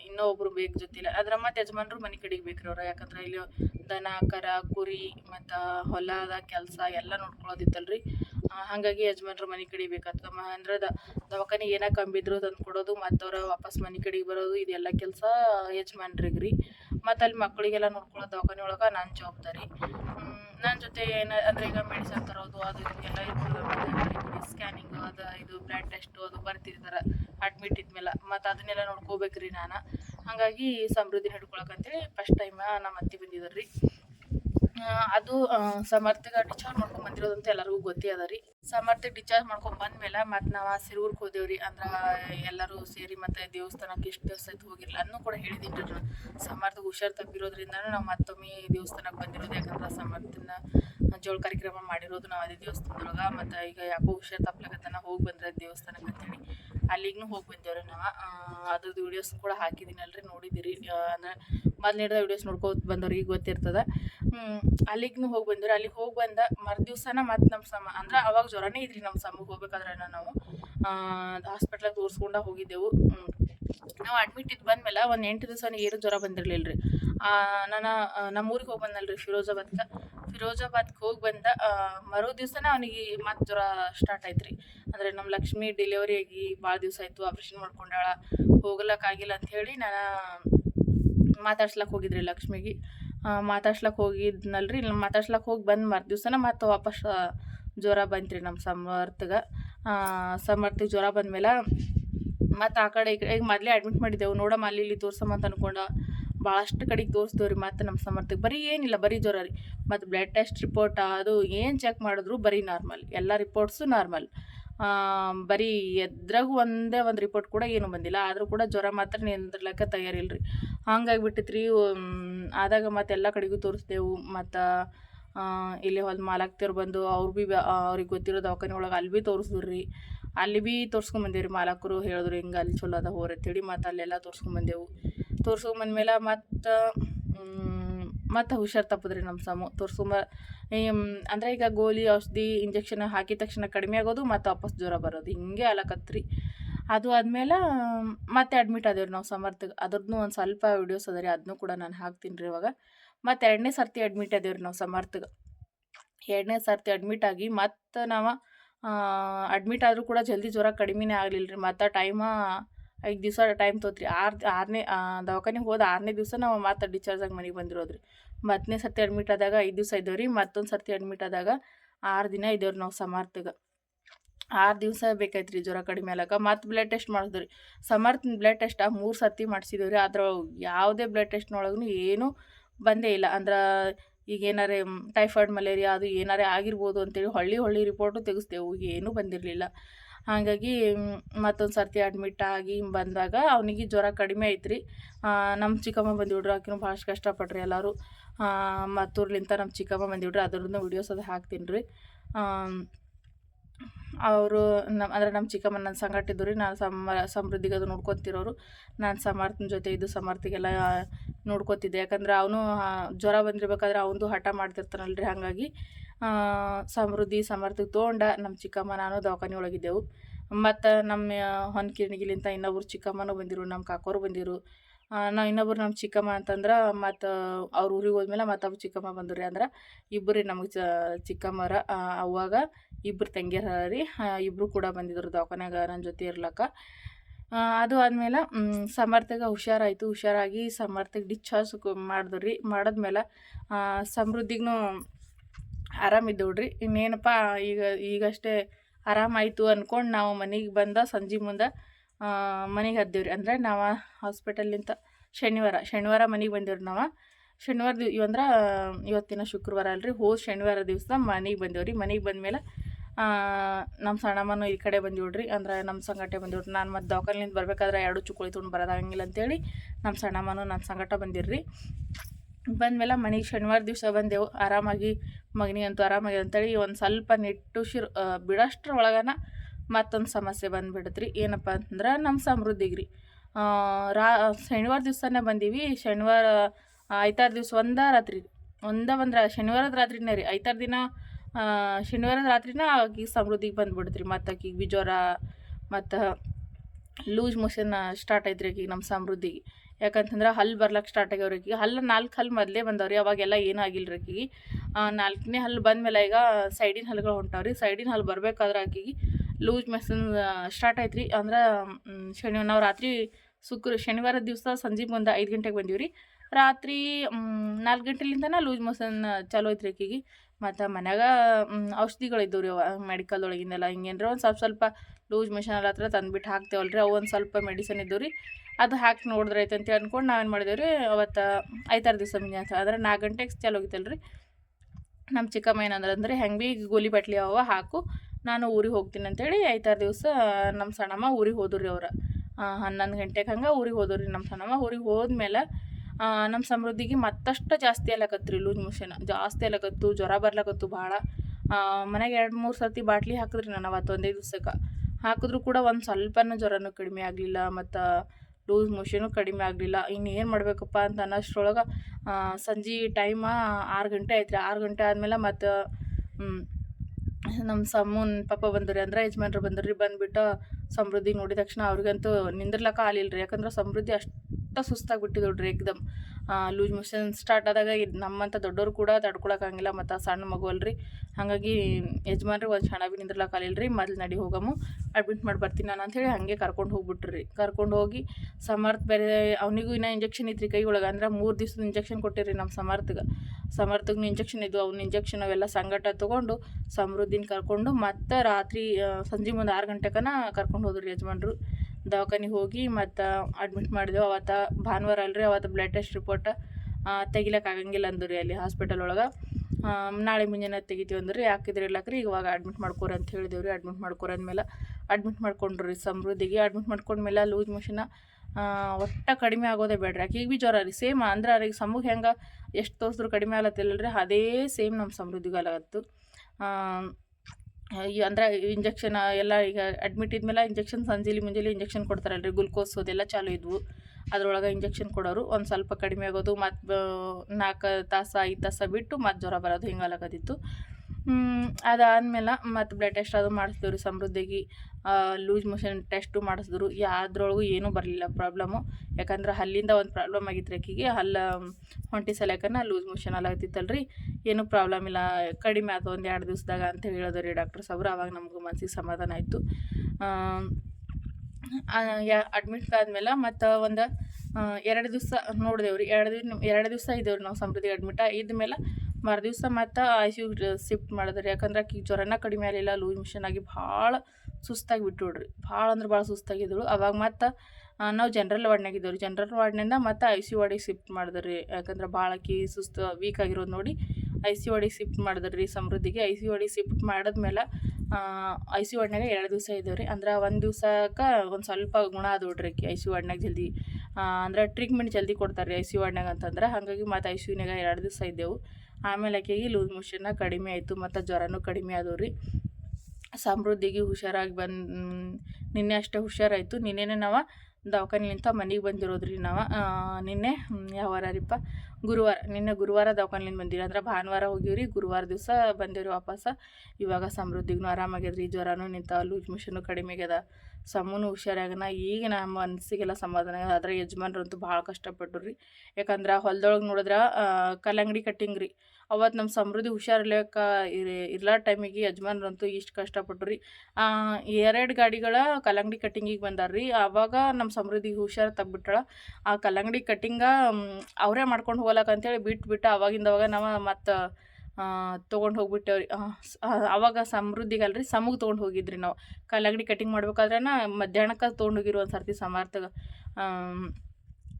ಇನ್ನೂ ಒಬ್ರು ಬೇಕು ಜೊತಿಲ್ಲ ಆದ್ರೆ ಮತ್ತೆ ಯಜಮಾನ್ರು ಮನೆ ಕಡೆಗೆ ಬೇಕ್ರಿ ಅವ್ರು. ಯಾಕಂದ್ರೆ ಇಲ್ಲಿ ದನ, ಕರ, ಕುರಿ ಮತ್ತು ಹೊಲದ ಕೆಲಸ ಎಲ್ಲ ನೋಡ್ಕೊಳ್ಳೋದಿತ್ತಲ್ರಿ ಹಾಗಾಗಿ ಯಜಮಾನ್ರು ಮನೆ ಕಡೆಗೆ ಬೇಕಾಗ್ತದೆ. ಅಂದ್ರೆ ದವಾಖಾನೆ ಏನೇ ಕಂಬಿದ್ರು ತಂದು ಕೊಡೋದು, ಮತ್ತು ಅವ್ರ ವಾಪಸ್ ಮನೆ ಕಡೆಗೆ ಬರೋದು, ಇದೆಲ್ಲ ಕೆಲಸ ಯಜಮಾನ್ರಿಗೆ ರೀ ಮತ್ತು ಅಲ್ಲಿ ಮಕ್ಕಳಿಗೆಲ್ಲ ನೋಡ್ಕೊಳ್ಳೋ ದವಾಖಾನೆ ಒಳಗೆ ನನ್ನ ಜವಾಬ್ದಾರಿ. ನನ್ನ ಜೊತೆ ಏನು, ಅಂದರೆ ಈಗ ಮೆಡಿಸನ್ ತರೋದು ಅದು ಎಲ್ಲ ಇರ್ತದೆ ಸ್ಕ್ಯಾನಿಂಗು ಅದು ಇದು ಬ್ಲಡ್ ಟೆಸ್ಟು ಅದು ಬರ್ತಿರ್ತಾರೆ ಅಡ್ಮಿಟ್ ಇದ್ಮೇಲೆ. ಮತ್ತು ಅದನ್ನೆಲ್ಲ ನೋಡ್ಕೋಬೇಕ್ರಿ ನಾನು. ಹಾಗಾಗಿ ಸಮೃದ್ಧಿ ಹಿಡ್ಕೊಳಕಂತೇಳಿ ಫಸ್ಟ್ ಟೈಮ್ ನಮ್ಮ ಅತ್ತಿ ಬಂದಿದ್ದಾರೆ ರೀ ಅದು ಸಮರ್ಥಗ ಡಿಚಾರ್ಜ್ ಮಾಡ್ಕೊಂಡು ಬಂದಿರೋದಂತ ಎಲ್ಲರಿಗೂ ಗೊತ್ತೇ ಅದ ರೀ. ಸಮರ್ಥಗೆ ಡಿಚಾರ್ಜ್ ಮಾಡ್ಕೊಂಡು ಬಂದ್ಮೇಲೆ ಮತ್ತು ನಾವು ಸಿರೂರ್ಗೆ ಹೋದೇವ್ರಿ. ಅಂದ್ರೆ ಎಲ್ಲರೂ ಸೇರಿ ಮತ್ತು ದೇವಸ್ಥಾನಕ್ಕೆ ಎಷ್ಟು ದಿವಸ ಹೋಗಿರಲಿಲ್ಲ ಅನ್ನೂ ಕೂಡ ಹೇಳಿದ್ದೀನಿ ರೀ ಸಮರ್ಥಗೆ ಹುಷಾರು ತಪ್ಪಿರೋದ್ರಿಂದ ನಾವು ಮತ್ತೊಮ್ಮೆ ದೇವಸ್ಥಾನಕ್ಕೆ ಬಂದಿರೋದು. ಯಾಕಂದ್ರೆ ಸಮರ್ಥನ ಜೋಳ ಕಾರ್ಯಕ್ರಮ ಮಾಡಿರೋದು ನಾವು ಅದೇ ದೇವಸ್ಥಾನದೊಳಗೆ. ಮತ್ತು ಈಗ ಯಾಕೋ ಹುಷಾರು ತಪ್ಲಕತ್ತನ ಹೋಗಿ ಬಂದ್ರೆ ದೇವಸ್ಥಾನಕ್ಕೆ ಅಂತೇಳಿ. ಅಲ್ಲಿಗೂ ಹೋಗಿ ಬಂದೇವ್ರಿ ನಾವು ಅದ್ರದ್ದು ವೀಡಿಯೋಸ್ ಕೂಡ ಹಾಕಿದ್ದೀನಲ್ರಿ ನೋಡಿದ್ದೀರಿ ಅಂದರೆ ನೀಡಿದ ವೀಡಿಯೋಸ್ ನೋಡ್ಕೋತ ಬಂದವ್ರಿಗೆ ಗೊತ್ತಿರ್ತದೆ. ಅಲ್ಲಿಗೂ ಹೋಗಿ ಬಂದಿರಿ ಅಲ್ಲಿಗೆ ಹೋಗಿ ಬಂದ ಮರುದಿವ್ಸನ ಮತ್ತು ನಮ್ಮ ಸಮ, ಅಂದ್ರೆ ಅವಾಗ ಜ್ವರನೇ ಇದ್ರಿ ನಮ್ಮ ಸಮಗೆ ಹೋಗ್ಬೇಕಾದ್ರೆ ನಾವು. ಹಾಸ್ಪಿಟ್ಲಾಗ ತೋರಿಸ್ಕೊಂಡ ಹೋಗಿದ್ದೆವು. ನಾವು ಅಡ್ಮಿಟ್ ಇದ್ದು ಬಂದ್ಮೇಲೆ ಒಂದು ಎಂಟು ದಿವಸ ಏನು ಜ್ವರ ಬಂದಿರಲಿಲ್ಲ ರೀ ನಾನು ನಮ್ಮ ಊರಿಗೆ ಹೋಗಿ ಬಂದಲ್ರಿ ಫಿರೋಜಾಬಾದ್ಗೆ ಫಿರೋಜಾಬಾದ್ಗೆ ಹೋಗಿ ಬಂದ ಮರು ದಿವಸನೇ ಅವನಿಗೆ ಮತ್ತೆ ಜ್ವರ ಸ್ಟಾರ್ಟ್ ಆಯ್ತು ರೀ ಅಂದರೆ ನಮ್ಮ ಲಕ್ಷ್ಮಿ ಡೆಲಿವರಿ ಆಗಿ ಭಾಳ ದಿವಸ ಆಯಿತು ಆಪ್ರೇಷನ್ ಮಾಡ್ಕೊಂಡಾಳ ಹೋಗ್ಲಕ್ಕಾಗಿಲ್ಲ ಅಂಥೇಳಿ ನಾನು ಮಾತಾಡ್ಸ್ಲಕ್ಕೆ ಹೋಗಿದ್ರಿ ಲಕ್ಷ್ಮಿಗೆ. ಮಾತಾಡ್ಸ್ಲಕ್ಕೆ ಹೋಗಿದ್ನಲ್ರಿ, ಇಲ್ಲಿ ಮಾತಾಡ್ಸ್ಲಕ್ಕೆ ಹೋಗಿ ಬಂದು ಮರು ದಿವ್ಸನ ಮತ್ತೆ ವಾಪಸ್ ಜ್ವರ ಬಂತು ರೀ ನಮ್ಮ ಸಮರ್ಥಗೆ ಸಮರ್ಥಗೆ ಜ್ವರ ಬಂದಮೇಲೆ ಮತ್ತು ಆ ಕಡೆ ಈ ಈಗ ಮೊದಲೇ ಅಡ್ಮಿಟ್ ಮಾಡಿದ್ದೆವು, ನೋಡಮ್ಮ ಅಲ್ಲಿ ಇಲ್ಲಿ ತೋರ್ಸಮ್ಮ ಅಂತ ಅನ್ಕೊಂಡ. ಭಾಳಷ್ಟು ಕಡೆಗೆ ತೋರಿಸ್ದೇವು ರೀ ಮತ್ತು ನಮ್ಮ ಸಮರ್ಥಕ್ಕೆ ಬರೀ ಏನಿಲ್ಲ, ಬರೀ ಜ್ವರ ರೀ. ಮತ್ತು ಬ್ಲಡ್ ಟೆಸ್ಟ್ ರಿಪೋರ್ಟ್ ಅದು ಏನು ಚೆಕ್ ಮಾಡಿದ್ರು ಬರೀ ನಾರ್ಮಲ್ ಎಲ್ಲ ರಿಪೋರ್ಟ್ಸು ನಾರ್ಮಲ್ ಬರೀ ಎದ್ರಾಗೂ ಒಂದೇ ಒಂದು ರಿಪೋರ್ಟ್ ಕೂಡ ಏನು ಬಂದಿಲ್ಲ. ಆದರೂ ಕೂಡ ಜ್ವರ ಮಾತ್ರ ನಿಂದ್ರಲಕ್ಕ ತಯಾರಿಲ್ಲ ರೀ ಹಂಗಾಗಿ ಬಿಟ್ಟಿತ್ತು ರೀ ಆದಾಗ ಮತ್ತೆ ಎಲ್ಲ ಕಡೆಗೂ ತೋರಿಸ್ದೆವು. ಮತ್ತು ಇಲ್ಲಿ ಹೊಲ್ದು ಮಾಲಕ್ತಿಯವ್ರು ಬಂದು ಅವ್ರು ಭೀ ಅವ್ರಿಗೆ ಗೊತ್ತಿರೋ ದವಾಖಾನೆ ಒಳಗೆ ಅಲ್ಲಿ ಭೀ ತೋರಿಸಿದ್ರು. ರೀ ಅಲ್ಲಿ ಭೀ ತೋರಿಸ್ಕೊಂಡ್ಬಂದೇವ್ರಿ ರೀ ಮಾಲಕರು. ಹೇಳಿದ್ರು, ಹಿಂಗೆ ಅಲ್ಲಿ ಚಲೋ ಅದ ಹೋರಿ ಅಂತೇಳಿ ಮತ್ತು ಅಲ್ಲೆಲ್ಲ ತೋರ್ಸ್ಕೊಂಬಂದೆವು. ತೋರ್ಸ್ಕೊಂಬಂದ್ಮೇಲೆ ಮತ್ತು ಮತ್ತೆ ಹುಷಾರು ತಪ್ಪದ್ರಿ ನಮ್ಮ ಸಮು. ತೋರ್ಸ್ಕೊಂಬ ಅಂದರೆ ಈಗ ಗೋಲಿ, ಔಷಧಿ, ಇಂಜೆಕ್ಷನ್ ಹಾಕಿದ ತಕ್ಷಣ ಕಡಿಮೆ ಆಗೋದು ಮತ್ತು ವಾಪಸ್ ಜ್ವರ ಬರೋದು. ಹಿಂಗೆ ಅಲಕತ್ರಿ. ಅದು ಆದಮೇಲೆ, ಮತ್ತೆ ಅಡ್ಮಿಟ್ ಆದೇವ್ರಿ ನಾವು ಸಮರ್ಥ ಅದ್ರದ್ದು ಒಂದು ಸ್ವಲ್ಪ ವಿಡಿಯೋಸ್ ಅದ ರೀ ಅದನ್ನೂ ಕೂಡ ನಾನು ಹಾಕ್ತೀನಿ ರೀ ಇವಾಗ. ಮತ್ತೆ ಎರಡನೇ ಸರ್ತಿ ಅಡ್ಮಿಟ್ ಆದೇವ್ರಿ ನಾವು ಸಮರ್ಥಗೆ ಎರಡನೇ ಸರ್ತಿ ಅಡ್ಮಿಟ್ ಆಗಿ ಮತ್ತು ನಾವು ಅಡ್ಮಿಟ್ ಆದರೂ ಕೂಡ ಜಲ್ದಿ ಜ್ವರ ಕಡಿಮೆನೇ ಆಗಲಿಲ್ಲ ರೀ ಮತ್ತು ಟೈಮ ಐದು ದಿವಸ ಟೈಮ್ ತೋತ್ರಿ. ಆರು ಆರನೇ ದವಾಖಾನೆಗೆ ಹೋದ ಆರನೇ ದಿವಸ ನಾವು ಮತ್ತೆ ಡಿಸ್ಚಾರ್ಜ್ ಆಗಿ ಮನೆಗೆ ಬಂದಿರೋದ್ರಿ. ಮತ್ತನೇ ಸರ್ತಿ ಅಡ್ಮಿಟ್ ಆದಾಗ ಐದು ದಿವಸ ಇದ್ದೇವೆ ರೀ ಮತ್ತೊಂದು ಸರ್ತಿ ಅಡ್ಮಿಟ್ ಆದಾಗ ಆರು ದಿನ ಇದ್ದೇವ್ರಿ ನಾವು ಸಮರ್ಥಗ. ಆರು ದಿವಸ ಬೇಕಾಯ್ತು ರೀ ಜ್ವರ ಕಡಿಮೆ ಆಗಕ್ಕೆ ಮತ್ತು ಬ್ಲಡ್ ಟೆಸ್ಟ್ ಮಾಡಿದ್ರಿ ಸಮರ್ಥ ಬ್ಲಡ್ ಟೆಸ್ಟ್ ಮೂರು ಸರ್ತಿ ಮಾಡಿಸಿದೇವೆ ರೀ ಅದ್ರ ಯಾವುದೇ ಬ್ಲಡ್ ಟೆಸ್ಟ್ನೊಳಗೂ ಏನೂ ಬಂದೇ ಇಲ್ಲ. ಅಂದ್ರೆ ಈಗ ಏನಾರೇ ಟೈಫಾಯ್ಡ್ ಮಲೇರಿಯಾ ಅದು ಏನಾರೇ ಆಗಿರ್ಬೋದು ಅಂತೇಳಿ ಹೊಳ್ಳಿ ಹೊಳ್ಳಿ ರಿಪೋರ್ಟು ತೆಗೆಸ್ತೇವೆ ಏನೂ ಬಂದಿರಲಿಲ್ಲ. ಹಾಗಾಗಿ ಮತ್ತೊಂದು ಸರ್ತಿ ಅಡ್ಮಿಟ್ ಆಗಿ ಬಂದಾಗ ಅವನಿಗೆ ಜ್ವರ ಕಡಿಮೆ ಐತ್ರಿ. ನಮ್ಮ ಚಿಕ್ಕಮ್ಮ ಬಂದಿಬಿಡ್ರಿ ಆಕಿನೂ ಭಾಳಷ್ಟು ಕಷ್ಟಪಡ್ರಿ ಎಲ್ಲರೂ. ಮತ್ತೂರ್ಲಿಂತ ನಮ್ಮ ಚಿಕ್ಕಮ್ಮ ಬಂದಿವಿಡ್ರಿ ಅದರಿಂದ ವಿಡಿಯೋಸ್ ಅದು ಹಾಕ್ತೀನಿ ರೀ ಅವರು ನಮ್ಮ ಅಂದರೆ ನಮ್ಮ ಚಿಕ್ಕಮ್ಮ ನನ್ನ ಸಂಗಟ ಇದ್ದು ರೀ ನಾನು ಸಮ ಸಮೃದ್ಧಿಗೆ ಅದು ನೋಡ್ಕೊತಿರೋರು. ನಾನು ಸಮರ್ಥನ ಜೊತೆ ಇದು ಸಮರ್ಥಿಗೆಲ್ಲ ನೋಡ್ಕೊತಿದ್ದೆ. ಯಾಕಂದ್ರೆ ಅವನು ಜ್ವರ ಬಂದಿರ್ಬೇಕಾದ್ರೆ ಅವನದು ಹಠ ಮಾಡ್ತಿರ್ತಾನಲ್ರಿ ಹಾಗಾಗಿ. ಸಮೃದ್ಧಿ ಸಮರ್ಥಕ್ಕೆ ತೊಗೊಂಡ ನಮ್ಮ ಚಿಕ್ಕಮ್ಮ ನಾನು ದವಾಖಾನೆ ಒಳಗಿದ್ದೆವು. ಮತ್ತು ನಮ್ಮ ಹೊನ್ಕಿರಣಿಗಿಲಿಂತ ಇನ್ನೊಬ್ರು ಚಿಕ್ಕಮ್ಮನೂ ಬಂದಿರು ನಮ್ಮ ಕಾಕೋರು ಬಂದಿರು. ನಾವು ಇನ್ನೊಬ್ರು ನಮ್ಮ ಚಿಕ್ಕಮ್ಮ ಅಂತಂದ್ರೆ ಮತ್ತು ಅವ್ರ ಊರಿಗೆ ಹೋದ್ಮೇಲೆ ಮತ್ತು ಅವ್ರು ಚಿಕ್ಕಮ್ಮ ಬಂದರು ರೀ ಅಂದ್ರೆ ಇಬ್ಬರು ನಮಗೆ ಚ, ಚಿಕ್ಕಮ್ಮರ ಅವಾಗ ಇಬ್ಬರು ತಂಗಿಯರ ರೀ ಇಬ್ಬರು ಕೂಡ ಬಂದಿದ್ರು ದವಾಖಾನ್ಯಾಗ ನನ್ನ ಜೊತೆ ಇರ್ಲಕ್ಕ. ಅದು ಆದಮೇಲೆ ಸಮರ್ಥಗೆ ಹುಷಾರಾಯಿತು. ಹುಷಾರಾಗಿ ಸಮರ್ಥಗೆ ಡಿಸ್ಚಾರ್ಜ್ ಮಾಡಿದ್ರಿ, ಮಾಡಿದ್ಮೇಲೆ ಸಮೃದ್ಧಿಗೂ ಆರಾಮಿದ್ದವ್ರಿ ಇನ್ನೇನಪ್ಪ, ಈಗ, ಈಗಷ್ಟೇ ಆರಾಮಾಯಿತು ಅಂದ್ಕೊಂಡು ನಾವು ಮನೆಗೆ ಬಂದ ಸಂಜೆ ಮುಂದೆ ಮನೆಗೆ ಹದ್ದೇವ್ರಿ ಅಂದರೆ ನಾವು ಹಾಸ್ಪಿಟಲ್ಲಿಂದ ಶನಿವಾರ ಶನಿವಾರ ಮನೆಗೆ ಬಂದೇವ್ರಿ ನಾವು. ಶನಿವಾರ ದಿವ್, ಇವಂದ್ರೆ, ಇವತ್ತಿನ ಶುಕ್ರವಾರ ಅಲ್ರಿ. ಹೋದ ಶನಿವಾರ ದಿವಸ ಮನೆಗೆ ಬಂದೇವ್ರಿ. ಮನೆಗೆ ಬಂದಮೇಲೆ ನಮ್ಮ ಸಣ್ಣಮ್ಮನೂ ಈ ಕಡೆ ಬಂದಿವ್ರಿ ಅಂದ್ರೆ ನಮ್ಮ ಸಂಗಟೆ ಬಂದಿವ್ರಿ ನಾನು ಮತ್ತು ದವಾಖಾನಿಂದ ಬರಬೇಕಾದ್ರೆ ಎರಡು ಚುಕ್ಕುಳಿ ತೊಗೊಂಡು ಬರೋದಾಗಂಗಿಲ್ಲ ಅಂತೇಳಿ ನಮ್ಮ ಸಣ್ಣಮ್ಮನೂ ನನ್ನ ಸಂಗಟ ಬಂದಿರ್ರಿ. ಬಂದಮೇಲೆ ಮನೆಗೆ ಶನಿವಾರ ದಿವಸ ಬಂದೆವು ಆರಾಮಾಗಿ ಮಗನಿಗಂತೂ ಆರಾಮಾಗಿ ಅಂತೇಳಿ ಒಂದು ಸ್ವಲ್ಪ ನೆಟ್ಟುಸಿರು ಬಿಡೋಷ್ಟ್ರ ಒಳಗನ ಮತ್ತೊಂದು ಸಮಸ್ಯೆ ಬಂದುಬಿಡತ್ರಿ. ಏನಪ್ಪ ಅಂತಂದ್ರೆ ನಮ್ಮ ಸಮೃದ್ಧಿಗೆ ರೀ ರಾ, ಶನಿವಾರ ದಿವಸನೇ ಬಂದೀವಿ. ಶನಿವಾರ ಐತಾರು ದಿವಸ ಒಂದೇ ರಾತ್ರಿ, ಒಂದೇ ಬಂದ್ರೆ ಶನಿವಾರದ ರಾತ್ರಿನೇ ರೀ. ಐತಾರು ದಿನ ಶನಿವಾರದ ರಾತ್ರಿನ ಆಕಿಗೆ ಸಮೃದ್ಧಿಗೆ ಬಂದುಬಿಡ್ತ್ರಿ. ಮತ್ತು ಆಕಿಗೆ ಬಿಜ್ವರ, ಮತ್ತು ಲೂಸ್ ಮೋಷನ್ ಸ್ಟಾರ್ಟ್ ಐತ್ರಿ ಆಕಿಗೆ ನಮ್ಮ ಸಮೃದ್ಧಿಗೆ. ಯಾಕಂತಂದ್ರೆ ಹಲ್ಲು ಬರ್ಲಕ್ಕೆ ಸ್ಟಾರ್ಟ್ ಆಗ್ಯಾವ್ರಿ ಆಕಿಗೆ ಹಲ್ಲು ನಾಲ್ಕು ಹಲ್ಲು ಮೊದಲೇ ಬಂದವ್ರಿ, ಅವಾಗೆಲ್ಲ ಏನೂ ಆಗಿಲ್ಲ ರೀ ಆಕಿಗೆ ನಾಲ್ಕನೇ ಹಲ್ಲು ಬಂದಮೇಲೆ ಈಗ ಸೈಡಿನ ಹಲ್ಲುಗಳು ಹೊಂಟಾವ್ರಿ. ಸೈಡಿನ ಹಲ್ಲು ಬರಬೇಕಾದ್ರೆ ಆಕಿಗೆ ಲೂಸ್ ಮೆಸನ್ ಸ್ಟಾರ್ಟ್ ಆಯ್ತು ರೀ ಅಂದ್ರೆ ಶನಿ, ನಾವು ರಾತ್ರಿ ಶುಕ್ರ, ಶನಿವಾರ ದಿವಸ ಸಂಜೆ ಮುಂದೆ ಐದು ಗಂಟೆಗೆ ಬಂದೀವಿ ರೀ ರಾತ್ರಿ ನಾಲ್ಕು ಗಂಟೆಲಿಂದನೇ ಲೂಸ್ ಮೋಷನ್ ಚಾಲು ಐತ್ರಿ ಆಕಿಗೆ ಮತ್ತು ಮನ್ಯಾಗ ಔಷಧಿಗಳು ಇದ್ದವು ರೀ ಮೆಡಿಕಲ್ದೊಳಗಿಂದೆಲ್ಲ ಹಿಂಗೇನ್ರ ಒಂದು ಸ್ವಲ್ಪ ಸ್ವಲ್ಪ ಲೂಸ್ ಮೆಷಿನ್ ಎಲ್ಲ ಹತ್ರ ತಂದುಬಿಟ್ಟು ಹಾಕ್ತೇವಲ್ಲ ರೀ ಅವು ಒಂದು ಸ್ವಲ್ಪ ಮೆಡಿಸನ್ ಇದ್ದವು ರೀ ಅದು ಹಾಕಿ ನೋಡಿದ್ರೆ ಐತೆ ಅಂತ ಅಂದ್ಕೊಂಡು ನಾವೇನು ಮಾಡಿದೇವೆ ರೀ ಅವತ್ತು ಐದಾರು ದಿವಸ ಮುಂಜಾನೆ ಅಂದ್ರೆ ನಾಲ್ಕು ಗಂಟೆಗೆ ಚಾಲು ಹೋಗಿತ್ತಲ್ಲ ರೀ ನಮ್ಮ ಚಿಕ್ಕಮ್ಮ ಏನಂದ್ರೆ ಅಂದರೆ ಹೆಂಗೆ ಭೀ ಗೋಲಿ ಬಾಟ್ಲಿ ಅವ ಹಾಕು, ನಾನು ಊರಿಗೆ ಹೋಗ್ತೀನಿ ಅಂತೇಳಿ ಐದಾರು ದಿವಸ ನಮ್ಮ ಸಣ್ಣಮ್ಮ ಊರಿಗೆ ಹೋದ್ರಿ ಅವ್ರು. ಹನ್ನೊಂದು ಗಂಟೆಗೆ ಹಂಗೆ ಊರಿಗೆ ಹೋದ್ರಿ ನಮ್ಮ ಸಣ್ಣಮ್ಮ. ಊರಿಗೆ ಹೋದ್ಮೇಲೆ ನಮ್ಮ ಸಮೃದ್ಧಿಗೆ ಮತ್ತಷ್ಟು ಜಾಸ್ತಿ ಆಗ್ಲಕತ್ರಿ ಲೂಸ್ ಮುಷನ್. ಜಾಸ್ತಿ ಅಲ್ಲಕತ್ತು ಜ್ವರ ಬರ್ಲಕತ್ತು ಭಾಳ. ಮನೆಗೆ ಎರಡು ಮೂರು ಸರ್ತಿ ಬಾಟ್ಲಿ ಹಾಕಿದ್ರಿ ನಾನು ಅವತ್ತು ಒಂದೇ ದಿವ್ಸಕ್ಕೆ. ಹಾಕಿದ್ರು ಕೂಡ ಒಂದು ಸ್ವಲ್ಪನೂ ಜ್ವರನೂ ಕಡಿಮೆ ಆಗಲಿಲ್ಲ, ಮತ್ತು ಲೂಸ್ ಮೋಷನು ಕಡಿಮೆ ಆಗಲಿಲ್ಲ. ಇನ್ನೇನು ಮಾಡಬೇಕಪ್ಪ ಅಂತ ಅನ್ನೋಷ್ಟ್ರೊಳಗೆ ಸಂಜೆ ಟೈಮ ಆರು ಗಂಟೆ ಆಯ್ತು ರೀ ಆರು ಗಂಟೆ ಆದಮೇಲೆ ಮತ್ತು ನಮ್ಮ ಸಮ್ಮನ ಪಾಪ ಬಂದ್ರಿ ಅಂದ್ರೆ ಯಜಮಾನ್ರು ಬಂದ್ರಿ. ಬಂದುಬಿಟ್ಟು ಸಮೃದ್ಧಿ ನೋಡಿದ ತಕ್ಷಣ ಅವ್ರಿಗಂತೂ ನಿಂದಿರ್ಲಕ್ಕ ಆಲಿಲ್ಲ ರೀ ಯಾಕಂದ್ರೆ ಸಮೃದ್ಧಿ ಅಷ್ಟು ಸುಸ್ತಾಗಿ ಏಕ್ದಮ್ ಲೂಸ್ ಮೋಷನ್ ಸ್ಟಾರ್ಟ್ ಆದಾಗ ನಮ್ಮಂಥ ದೊಡ್ಡವರು ಕೂಡ ತಡ್ಕೊಳಕ್ಕಾಗಿಲ್ಲ ಮತ್ತು ಸಣ್ಣ ಮಗು ಅಲ್ರಿ. ಹಾಗಾಗಿ ಯಜಮಾನ್ರಿ ಒಂದು ಕ್ಷಣ ಭೀ ನಿಂದ್ರಲಕ್ಕ ರೀ ಮೊದಲು ನಡಿ ಹೋಗಮು ಅಡ್ಮಿಟ್ ಮಾಡಿ ಬರ್ತೀನಿ ನಾನು ಅಂಥೇಳಿ ಹಾಗೆ ಕರ್ಕೊಂಡು ಹೋಗ್ಬಿಟ್ರಿ. ಕರ್ಕೊಂಡು ಹೋಗಿ ಸಮರ್ಥ ಬೇರೆ ಅವನಿಗೂ ಇನ್ನೂ ಇಂಜೆಕ್ಷನ್ ಇತ್ತು ರೀ ಕೈ ಒಳಗೆ ಅಂದ್ರೆ ಮೂರು ದಿವ್ಸದ ಇಂಜೆಕ್ಷನ್ ಕೊಟ್ಟಿರಿ ನಮ್ಮ ಸಮರ್ಥಗೆ. ಸಮರ್ಥಗೂ ಇಂಜೆಕ್ಷನ್ ಇದ್ದು ಅವ್ನ ಇಂಜೆಕ್ಷನ್ ಅವೆಲ್ಲ ಸಂಗಟ ತೊಗೊಂಡು ಸಮೃದ್ಧಿನ ಕರ್ಕೊಂಡು ಮತ್ತೆ ರಾತ್ರಿ ಸಂಜೆ ಮುಂದೆ ಆರು ಗಂಟೆಕನ ಕರ್ಕೊಂಡು ಹೋದ್ರಿ ಯಜಮಾನ್ರು. ದವಾಖಾನಿಗೆ ಹೋಗಿ ಮತ್ತು ಅಡ್ಮಿಟ್ ಮಾಡಿದೆವು. ಅವತ್ತು ಭಾನುವಾರ ಅಲ್ರಿ ಅವತ್ತು ಬ್ಲಡ್ ಟೆಸ್ಟ್ ರಿಪೋರ್ಟ್ ತೆಗಿಲಕ್ಕೆ ಆಗಂಗಿಲ್ಲ ಅಂದ್ರಿ ಅಲ್ಲಿ ಹಾಸ್ಪಿಟಲ್ ಒಳಗೆ. ನಾಳೆ ಮುಂಜಾನೆ ತೆಗಿತೀವಿ ಅಂದ್ರೆ. ಯಾಕಿದ್ರೆ ರೀ ಇವಾಗ ಅಡ್ಮಿಟ್ ಮಾಡ್ಕೊರಿ ಅಂತ ಹೇಳಿದೇವ್ರಿ. ಅಡ್ಮಿಟ್ ಮಾಡ್ಕೊರಿ ಅಂದಮೇಲೆ ಅಡ್ಮಿಟ್ ಮಾಡ್ಕೊಂಡ್ರಿ ಸಮೃದ್ಧಿಗೆ. ಅಡ್ಮಿಟ್ ಮಾಡ್ಕೊಂಡ್ಮೇಲೆ ಲೂಸ್ ಮಷಿನ ಒಟ್ಟು ಕಡಿಮೆ ಆಗೋದೇ ಬೇಡ್ರಿ. ಆಕೆ ಈಗ ಭೀ ಜ್ವರ ರೀ. ಸೇಮ್ ಅಂದ್ರೆ ಅವ್ರಿಗೆ ಸಮೂಹ ಹೆಂಗೆ ಎಷ್ಟು ತೋರಿಸಿದ್ರು ಕಡಿಮೆ ಆಗತ್ತಿಲ್ಲರಿ ಅದೇ ಸೇಮ್ ನಮ್ಮ ಸಮೃದ್ಧಿಗೆ ಆಗತ್ತು ಅಂದ್ರೆ ಇಂಜೆಕ್ಷನ್ ಎಲ್ಲ ಈಗ ಅಡ್ಮಿಟ್ ಇದ್ಮೇಲೆ ಇಂಜೆಕ್ಷನ್ ಸಂಜೆಲಿ ಮುಂಜಾನೆ ಇಂಜೆಕ್ಷನ್ ಕೊಡ್ತಾರಲ್ರಿ ಗ್ಲುಕೋಸ್ ಅದೆಲ್ಲ ಚಾಲೂ ಇದ್ವು. ಅದ್ರೊಳಗೆ ಇಂಜೆಕ್ಷನ್ ಕೊಡೋರು, ಒಂದು ಸ್ವಲ್ಪ ಕಡಿಮೆ ಆಗೋದು, ಮತ್ತು ನಾಲ್ಕು ತಾಸು, ಐದು ತಾಸು ಬಿಟ್ಟು ಮತ್ತು ಜ್ವರ ಬರೋದು ಹಿಂಗೆ ಅದಾದ್ಮೇಲೆ ಮತ್ತು ಬ್ಲಡ್ ಟೆಸ್ಟ್ ಅದು ಮಾಡಿಸಿದ್ರು ಸಮೃದ್ಧಿಗೆ. ಲೂಸ್ ಮೋಷನ್ ಟೆಸ್ಟು ಮಾಡಿಸಿದ್ರು. ಯಾವ್ದ್ರೊಳಗೂ ಏನೂ ಬರಲಿಲ್ಲ ಪ್ರಾಬ್ಲಮ್ಮು ಯಾಕಂದ್ರೆ ಅಲ್ಲಿಂದ ಒಂದು ಪ್ರಾಬ್ಲಮ್ ಆಗಿತ್ತು ಆಕಿಗೆ ಹಲ್ಲ ಹೊಂಟಿ ಸಲಕನ ಲೂಸ್ ಮೋಷನ್ ಆಗತ್ತಿತ್ತಲ್ಲ ರೀ ಏನೂ ಪ್ರಾಬ್ಲಮ್ ಇಲ್ಲ. ಕಡಿಮೆ ಆಯ್ತು ಒಂದು ಎರಡು ದಿವಸದಾಗ ಅಂತ ಹೇಳಿದ್ರು ರೀ ಡಾಕ್ಟರ್ ಸಾಬ್ರು ಅವಾಗ ನಮಗೂ ಮನ್ಸಿಗೆ ಸಮಾಧಾನ ಆಯಿತು. ಯಾ ಅಡ್ಮಿಟ್ ಆದಮೇಲೆ ಮತ್ತು ಒಂದು ಎರಡು ದಿವಸ ನೋಡಿದೆವು ರೀ ಎರಡು ದಿನ ಎರಡು ದಿವಸ ಇದ್ದೇವೆ ನಾವು ಸಮೃದ್ಧಿ ಅಡ್ಮಿಟ್ ಇದ್ಮೇಲೆ ಮರು ದಿವಸ ಮತ್ತು ಐ ಸಿ ಯು ಶಿಫ್ಟ್ ಮಾಡಿದ್ರಿ. ಯಾಕಂದ್ರೆ ಆಕೆ ಜ್ವರನ ಕಡಿಮೆ ಆಗಲಿಲ್ಲ, ಲೂಸ್ ಮಿಷನ್ ಆಗಿ ಭಾಳ ಸುಸ್ತಾಗಿ ಬಿಟ್ಟುಡ್ರಿ ಭಾಳ ಅಂದ್ರೆ ಭಾಳ ಸುಸ್ತಾಗಿದ್ದಳು. ಅವಾಗ ಮತ್ತು ನಾವು ಜನರಲ್ ವಾರ್ಡ್ನಾಗಿದ್ದೇವೆ ರೀ ಜನರಲ್ ವಾರ್ಡ್ನಿಂದ ಮತ್ತು ಐ ಸಿ ವಾರ್ಡಿಗೆ ಶಿಫ್ಟ್ ಮಾಡಿದ್ರಿ ಯಾಕಂದ್ರೆ ಭಾಳ ಆಕಿ ಸುಸ್ತು, ವೀಕ್ ಆಗಿರೋದು ನೋಡಿ. ಐ ಸಿ ವಾರ್ಡಿಗೆ ಶಿಫ್ಟ್ ಮಾಡಿದ್ರಿ ಸಮೃದ್ಧಿಗೆ. ಐ ಸಿ ವಾರ್ಡಿಗೆ ಶಿಫ್ಟ್ ಮಾಡಿದ್ಮೇಲೆ ಐ ಸಿ ವಾರ್ಡ್ನಾಗ ಎರಡು ದಿವಸ ಇದ್ದೇವೆ ರೀ. ಅಂದ್ರೆ ಒಂದು ದಿವ್ಸಕ್ಕೆ ಒಂದು ಸ್ವಲ್ಪ ಗುಣ ಅದು ನೋಡ್ರಿ ಐ ಸಿ ವಾರ್ಡ್ನಾಗ ಜಲ್ದಿ. ಅಂದ್ರೆ ಟ್ರೀಟ್ಮೆಂಟ್ ಜಲ್ದಿ ಕೊಡ್ತಾರೆ ರೀ ಐ ಸಿ ವಾರ್ಡ್ನಾಗ ಅಂತಂದ್ರೆ. ಹಾಗಾಗಿ ಮತ್ತು ಐ ಸಿ ಯುನಾಗ ಎರಡು ದಿವಸ ಇದ್ದೆವು. ಆಮೇಲೆ ಆಕೆಗೆ ಲೂಸ್ ಮೋಷನ್ನ ಕಡಿಮೆ ಆಯಿತು, ಮತ್ತು ಜ್ವರನೂ ಕಡಿಮೆ ಆದವು ರೀ. ಸಮೃದ್ಧಿಗೆ ಹುಷಾರಾಗಿ ಬಂದು ನಿನ್ನೆ ಅಷ್ಟೇ ಹುಷಾರಾಯಿತು. ನಿನ್ನೆನೇ ನಾವು ದವಾಖಾನಿಲಿಂತ ಮನೆಗೆ ಬಂದಿರೋದ್ರಿ ನಾವು. ನಿನ್ನೆ ಯಾವಾರ ಯಾವ ವಾರ ರೀಪ್ಪ ಗುರುವಾರ, ನಿನ್ನೆ ಗುರುವಾರ ದವಾಖಾನಿಲಿಂದ ಬಂದಿರಿ. ಅಂದ್ರೆ ಭಾನುವಾರ ಹೋಗಿವ್ರಿ ಗುರುವಾರ ದಿವಸ ಬಂದೇವ್ರಿ ವಾಪಸ್. ಇವಾಗ ಸಮೃದ್ಧಿಗೂ ಆರಾಮಾಗ್ಯದ್ರಿ, ಜ್ವರನೂ ನಿಂತ ಲೂಸ್ ಮೋಷನ್ನು ಕಡಿಮೆ ಆಗ್ಯದ. ಸಮೂನು ಹುಷಾರಾಗನ ಈಗ ನಮ್ಮ ಮನಸ್ಸಿಗೆಲ್ಲ ಸಮಾಧಾನ ಆದ್ರೆ ಯಜಮಾನ್ರಂತೂ ಭಾಳ ಕಷ್ಟಪಟ್ಟರು ರೀ. ಯಾಕಂದ್ರೆ ಹೊಲ್ದೊಳಗೆ ನೋಡಿದ್ರೆ ಕಲ್ಲಂಗಡಿ ಕಟ್ಟಿಂಗ್ ರೀ. ಅವತ್ತು ನಮ್ಮ ಸಮೃದ್ಧಿ ಹುಷಾರಿರ್ಲಿಕ್ಕ ಇರ್ಲಾ ಟೈಮಿಗೆ ಯಜಮಾನ್ರಂತೂ ಇಷ್ಟು ಕಷ್ಟಪಟ್ಟರು ರೀ. ಎರಡು ಗಾಡಿಗಳ ಕಲ್ಲಂಗಡಿ ಕಟ್ಟಿಂಗಿಗೆ ಬಂದಾರ ರೀ. ಆವಾಗ ನಮ್ಮ ಸಮೃದ್ಧಿಗೆ ಹುಷಾರು ತಗ್ಬಿಟ್ಟಾಳ ಆ ಕಲ್ಲಂಗಡಿ ಕಟ್ಟಿಂಗ ಅವರೇ ಮಾಡ್ಕೊಂಡು ಹೋಗ್ಲಕ್ಕ ಅಂತೇಳಿ ಬಿಟ್ಟು ಬಿಟ್ಟು ಅವಾಗಿಂದ ಅವಾಗ ನಾವು ಮತ್ತು ತೊಗೊಂಡು ಹೋಗ್ಬಿಟ್ಟೇವ್ರಿ. ಅವಾಗ ಸಮೃದ್ಧಿಗೆ ಅಲ್ರಿ ಸಮುಗ್ ತೊಗೊಂಡು ಹೋಗಿದ್ರಿ ನಾವು. ಕಲ್ಲಂಗಡಿ ಕಟಿಂಗ್ ಮಾಡ್ಬೇಕಾದ್ರೆ ಮಧ್ಯಾಹ್ನಕ್ಕೆ ತೊಗೊಂಡು ಹೋಗಿರು ಒಂದು ಸರ್ತಿ ಸಮಾರ್ಥಗ.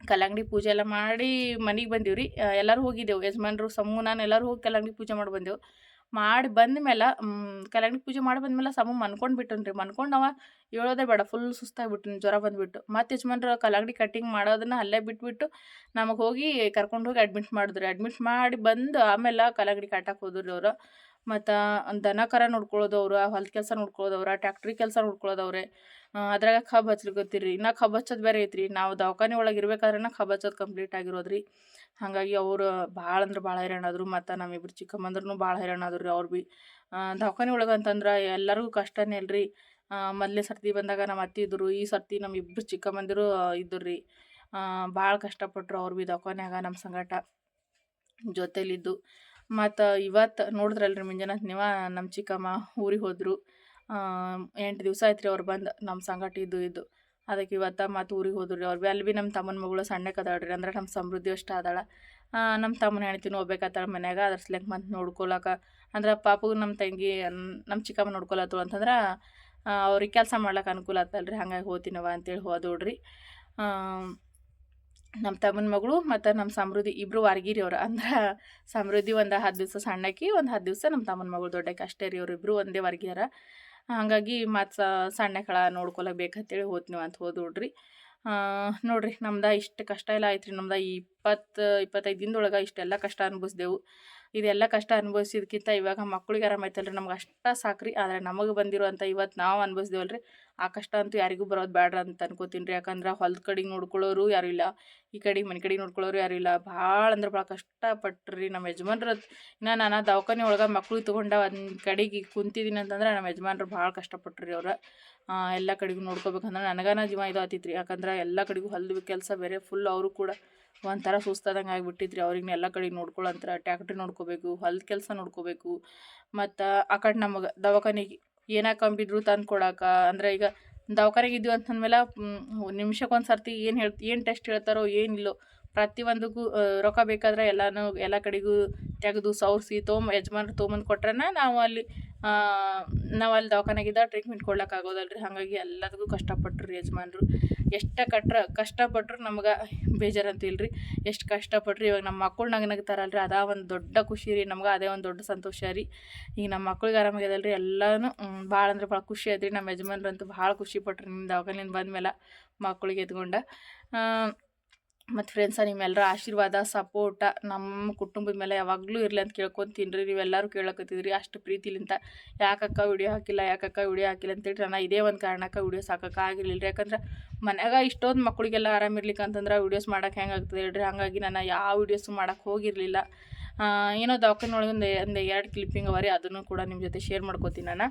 ಕಲ್ಲಂಗಡಿ ಪೂಜೆ ಎಲ್ಲ ಮಾಡಿ ಮನೆಗೆ ಬಂದೀವಿ ರೀ ಎಲ್ಲರೂ ಹೋಗಿದ್ದೆವು. ಯಜಮಾನ್ರು ಸಮೂಹ ನಾನು ಎಲ್ಲರೂ ಹೋಗಿ ಕಲ್ಲಂಗಡಿ ಪೂಜೆ ಮಾಡಿ ಬಂದೆವು. ಮಾಡಿ ಬಂದ ಮೇಲೆ ಕಲ್ಲಂಗಡಿ ಪೂಜೆ ಮಾಡಿ ಬಂದ್ಮೇಲೆ ಸಮ ಮನ್ಕೊಂಡು ಬಿಟ್ಟನ್ರಿ ಮನ್ಕೊಂಡು ಅವ ಹೇಳೋದೇ ಬೇಡ ಫುಲ್ ಸುಸ್ತಾಗ್ಬಿಟ್ಟು ಜ್ವರ ಬಂದುಬಿಟ್ಟು. ಮತ್ತೆ ಯಜಮಾನ್ರು ಕಲ್ಲಂಗಡಿ ಕಟ್ಟಿಂಗ್ ಮಾಡೋದನ್ನ ಅಲ್ಲೇ ಬಿಟ್ಬಿಟ್ಟು ನಮಗೆ ಹೋಗಿ ಕರ್ಕೊಂಡು ಹೋಗಿ ಅಡ್ಮಿಟ್ ಮಾಡಿದ್ರು. ಅಡ್ಮಿಟ್ ಮಾಡಿ ಬಂದು ಆಮೇಲೆ ಕಲ್ಲಂಗಡಿ ಕಟ್ಟಕ್ಕೆ ಹೋದ್ರು ಅವರು. ಮತ್ತು ದನ ಕರ ನೋಡ್ಕೊಳೋದು ಅವ್ರು ಹೊಲ ಕೆಲಸ ನೋಡ್ಕೊಳ್ಳೋದವ್ರ ಟ್ಯಾಕ್ಟ್ರಿ ಕೆಲಸ ನೋಡ್ಕೊಳ್ಳೋದವ್ರೆ ಅದ್ರಾಗ ಕಬ್ಬು ಹಚ್ಲಿಕತ್ತೀರಿ ಇನ್ನ ಕಬ್ಬು ಹಚ್ಚೋದು ಬೇರೆ ಐತ್ರಿ. ನಾವು ದವಾಖಾನೆ ಒಳಗೆ ಇರ್ಬೇಕಾದ್ರೆ ಕಬ್ಬು ಹಚ್ಚೋದು ಕಂಪ್ಲೀಟ್ ಆಗಿರೋದ್ರಿ. ಹಾಗಾಗಿ ಅವರು ಭಾಳ ಅಂದ್ರೆ ಭಾಳ ಹೈರಾಣಾದ್ರು ಮತ್ತು ನಮ್ಮಿಬ್ರು ಚಿಕ್ಕಮ್ಮಂದ್ರೂ ಭಾಳ ಹೈರಾಣಾದ್ರು ರೀ ಅವ್ರು ಭೀ ದವಾಖಾನೆ ಒಳಗೆ ಅಂತಂದ್ರೆ ಎಲ್ಲರಿಗೂ ಕಷ್ಟನೇ ಅಲ್ರಿ ಮೊದಲೇ ಸರ್ತಿ ಬಂದಾಗ ನಮ್ಮ ಅತ್ತೆ ಇದ್ದರು, ಈ ಸರ್ತಿ ನಮ್ಮ ಇಬ್ಬರು ಚಿಕ್ಕಮ್ಮಂದಿರು ಇದ್ದರು ರೀ ಭಾಳ ಕಷ್ಟಪಟ್ಟರು ಅವ್ರು ಭೀ ದವಾಖಾನ್ಯಾಗ ನಮ್ಮ ಸಂಗಟ ಜೊತೆಲಿದ್ದು. ಮತ್ತು ಇವತ್ತು ನೋಡಿದ್ರಲ್ರಿ ಮುಂಜಾನೆ ನೀವ ನಮ್ಮ ಚಿಕ್ಕಮ್ಮ ಊರಿಗೆ ಹೋದರು. ಎಂಟು ದಿವಸ ಆಯ್ತು ರೀ ಅವ್ರು ಬಂದು ನಮ್ಮ ಸಂಗಟ ಇದ್ದು ಇದ್ದು. ಅದಕ್ಕೆ ಇವತ್ತು ಮತ್ತು ಊರಿಗೆ ಹೋದ್ರು ರೀ ಅವ್ರು. ಅಲ್ಲಿ ಭೀ ನಮ್ಮ ತಮ್ಮನ ಮಗಳು ಸಣ್ಣಕ್ಕೆ ಅದಾಳ್ರಿ, ಅಂದ್ರೆ ನಮ್ಮ ಸಮೃದ್ಧಿ ಅಷ್ಟು ಅದಾಳ. ನಮ್ಮ ತಮ್ಮನ ಹೆಣ್ತಿನೂ ಹೋಗ್ಬೇಕಾತಾಳ ಮನ್ಯಾಗ ಅದ್ರ ಮತ್ತು ನೋಡ್ಕೊಳಕ ಅಂದ್ರೆ ಪಾಪಗೂ ನಮ್ಮ ತಂಗಿ ನಮ್ಮ ಚಿಕ್ಕಮ್ಮ ನೋಡ್ಕೊಳತ್ತು ಅಂತಂದ್ರೆ ಅವ್ರಿಗೆ ಕೆಲಸ ಮಾಡ್ಲಿಕ್ಕೆ ಅನುಕೂಲ ಆತಲ್ರಿ, ಹಂಗಾಗಿ ಹೋತಿನವ ಅಂತೇಳಿ ಹೋದೋಡ್ರಿ ನಮ್ಮ ತಮ್ಮನ ಮಗಳು ಮತ್ತು ನಮ್ಮ ಸಮೃದ್ಧಿ ಇಬ್ಬರು ವಾರ್ಗಿರಿ ಅವ್ರು. ಅಂದ್ರೆ ಸಮೃದ್ಧಿ ಒಂದು ಹತ್ತು ದಿವಸ ಸಣ್ಣಕಿ ಒಂದು ಹತ್ತು ದಿವಸ ನಮ್ಮ ತಮ್ಮನ ಮಗಳು ದೊಡ್ಡಕ್ಕೆ. ಅಷ್ಟೇ ರೀ ಅವ್ರು ಇಬ್ಬರು ಒಂದೇ ವರ್ಗಿಯಾರ ಹಾಗಾಗಿ ಮತ್ತು ಸಣ್ಣ ಕಳ ನೋಡ್ಕೊಳಕ್ ಬೇಕಂತೇಳಿ ನೀವು ಅಂತ ಹೋದ್ರಿ ನೋಡ್ರಿ. ನಮ್ದು ಇಷ್ಟು ಕಷ್ಟ ಎಲ್ಲ ಆಯ್ತು ರೀ. ನಮ್ದು ಇಪ್ಪತ್ತು, ಇಪ್ಪತ್ತೈದು ದಿನದೊಳಗೆ ಇಷ್ಟೆಲ್ಲ ಕಷ್ಟ ಅನುಭವಿಸ್ದೆವು. ಇದೆಲ್ಲ ಕಷ್ಟ ಅನುಭವಿಸಿದ್ಕಿಂತ ಇವಾಗ ಮಕ್ಳಿಗೆ ರೀ ನಮ್ಗೆ ಅಷ್ಟ ಸಾಕ್ರಿ. ಆದರೆ ನಮಗೆ ಬಂದಿರುವಂಥ ಇವತ್ತು ನಾವು ಅನುಭವಿಸ್ದೇವಲ್ರಿ. ಆ ಕಷ್ಟ ಅಂತೂ ಯಾರಿಗೂ ಬರೋದು ಬ್ಯಾಡ್ರ ಅಂತ ಅನ್ಕೋತೀನಿ ರೀ. ಯಾಕಂದ್ರೆ ಹೊಲದ ಕಡೆಗೆ ನೋಡ್ಕೊಳ್ಳೋರು ಯಾರೂ ಇಲ್ಲ. ಈ ಕಡೆ ಮನೆ ಕಡೆಗೆ ನೋಡ್ಕೊಳ್ಳೋರು ಯಾರೂ ಇಲ್ಲ. ಭಾಳ ಅಂದ್ರೆ ಭಾಳ ಕಷ್ಟಪಟ್ರಿ ನಮ್ಮ ಯಜಮಾನ್ರು ಇನ್ನು ನಾನು ದವಾಖಾನೆ ಒಳಗೆ ಮಕ್ಕಳು ತೊಗೊಂಡ ಒಂದು ಕಡೆಗೆ ಕುಂತಿದ್ದೀನಿ ಅಂತಂದ್ರೆ ನಮ್ಮ ಯಜಮಾನ್ರು ಭಾಳ ಕಷ್ಟಪಟ್ರಿ ಅವ್ರು. ಎಲ್ಲ ಕಡೆಗೂ ನೋಡ್ಕೋಬೇಕಂದ್ರೆ ನನಗನ ಜೀವ ಇದು ಆತಿತ್ರಿ. ಯಾಕಂದ್ರೆ ಎಲ್ಲ ಕಡೆಗೂ ಹೊಲ್ದ ಕೆಲಸ ಬೇರೆ ಫುಲ್ ಅವರು ಕೂಡ ಒಂಥರ ಸುಸ್ತಾದಂಗೆ ಆಗಿಬಿಟ್ಟಿದ್ರಿ ಅವ್ರಿಗೆ ಎಲ್ಲ ಕಡೆ ಅಂತ ಟ್ಯಾಕ್ಟ್ರಿ ನೋಡ್ಕೋಬೇಕು, ಹೊಲ್ದ ಕೆಲಸ ನೋಡ್ಕೋಬೇಕು. ಮತ್ತು ಆ ಕಡೆ ನಮಗೆ ದವಾಖಾನಿಗೆ ಏನೇ ಕಂಬಿದ್ರು ತಂದು ಕೊಡಾಕ ಅಂದ್ರೆ ಈಗ ದವಾಖಾನೆಗೆ ಇದ್ದೀವಿ ಅಂತಂದ್ಮೇಲೆ ನಿಮಿಷಕ್ಕೆ ಸರ್ತಿ ಏನು ಹೇಳ್, ಏನು ಟೆಸ್ಟ್ ಹೇಳ್ತಾರೋ, ಏನಿಲ್ಲೋ ಪ್ರತಿಯೊಂದಕ್ಕೂ ರೊಕ್ಕ ಬೇಕಾದ್ರೆ ಎಲ್ಲನೂ ಎಲ್ಲ ಕಡೆಗೂ ತೆಗೆದು ಸವರಿಸಿ ತೊಗೊಂಬ ಯಜಮಾನ್ರು ತೊಗೊಂಬಂದು ಕೊಟ್ರೇನ ನಾವು ಅಲ್ಲಿ ನಾವು ಅಲ್ಲಿ ದವಾಖಾನೆಗಿದ್ದ ಟ್ರೀಟ್ಮೆಂಟ್ ಕೊಡ್ಲಿಕ್ಕಾಗೋದಲ್ಲ ರೀ ಹಾಗಾಗಿ ಎಲ್ಲದಕ್ಕೂ ಕಷ್ಟಪಟ್ಟರು ರೀ ಯಜಮಾನ್ರು. ಎಷ್ಟು ಕಟ್ರ ಕಷ್ಟಪಟ್ಟರು ನಮ್ಗೆ ಬೇಜಾರಂತ ಇಲ್ರಿ ಎಷ್ಟು ಕಷ್ಟಪಟ್ರಿ ಇವಾಗ ನಮ್ಮ ಮಕ್ಕಳು ನಗ ನಗ್ತಾರಲ್ರಿ. ಅದ ಒಂದು ದೊಡ್ಡ ಖುಷಿ ರೀ. ನಮ್ಗೆ ಅದೇ ಒಂದು ದೊಡ್ಡ ಸಂತೋಷ ರೀ. ಈಗ ನಮ್ಮ ಮಕ್ಳಿಗೆ ಆರಾಮಾಗ್ಯದಲ್ರಿ ಎಲ್ಲನೂ ಭಾಳ ಅಂದ್ರೆ ಭಾಳ ಖುಷಿ ಆಯ್ತು ನಮ್ಮ ಯಜಮಾನ್ರಂತೂ ಭಾಳ ಖುಷಿ ಪಟ್ರಿ ನಿಮ್ಮ ದವಾಖಾನಿಂದ ಬಂದಮೇಲೆ ಮಕ್ಕಳಿಗೆ ಎತ್ಕೊಂಡ. ಮತ್ತು ಫ್ರೆಂಡ್ಸ ನಿಮ್ಮೆಲ್ಲರ ಆಶೀರ್ವಾದ ಸಪೋರ್ಟ ನಮ್ಮ ಕುಟುಂಬದ ಮೇಲೆ ಯಾವಾಗಲೂ ಇರಲಿ ಅಂತ ಕೇಳ್ಕೊತೀನಿ ರೀ ನೀವೆಲ್ಲರೂ ಕೇಳಕತ್ತಿದ್ರಿ ಅಷ್ಟು ಪ್ರೀತಿಲಿಂತ, ಯಾಕಕ್ಕ ವಿಡಿಯೋ ಹಾಕಿಲ್ಲ, ಯಾಕಕ್ಕ ವಿಡಿಯೋ ಹಾಕಿಲ್ಲ? ಅಂತೇಳಿ ನಾನು ಇದೇ ಒಂದು ಕಾರಣಕ್ಕೆ ವಿಡಿಯೋಸ್ ಆಗಿರಲಿಲ್ಲ ಯಾಕಂದ್ರೆ ಮನ್ಯಾಗ ಇಷ್ಟೊಂದು ಮಕ್ಕಳಿಗೆಲ್ಲ ಆರಾಮಿರ್ಲಿಕ್ಕೆ ಅಂತಂದ್ರೆ ವೀಡಿಯೋಸ್ ಮಾಡೋಕೆ ಹೆಂಗೆ ಆಗ್ತದೆ ಹೇಳ್ರಿ. ಹಾಗಾಗಿ ನಾನು ಯಾವ ವೀಡಿಯೋಸು ಮಾಡೋಕ್ಕೆ ಹೋಗಿರಲಿಲ್ಲ. ಏನೋ ದವಾಖಾನೆ ಒಳಗೆ ಒಂದು ಒಂದು ಎರಡು ಕ್ಲಿಪ್ಪಿಂಗ್ ಅವರಿ ರೀ ಅದನ್ನು ಕೂಡ ನಿಮ್ಮ ಜೊತೆ ಶೇರ್ ಮಾಡ್ಕೋತೀನಿ ನಾನು.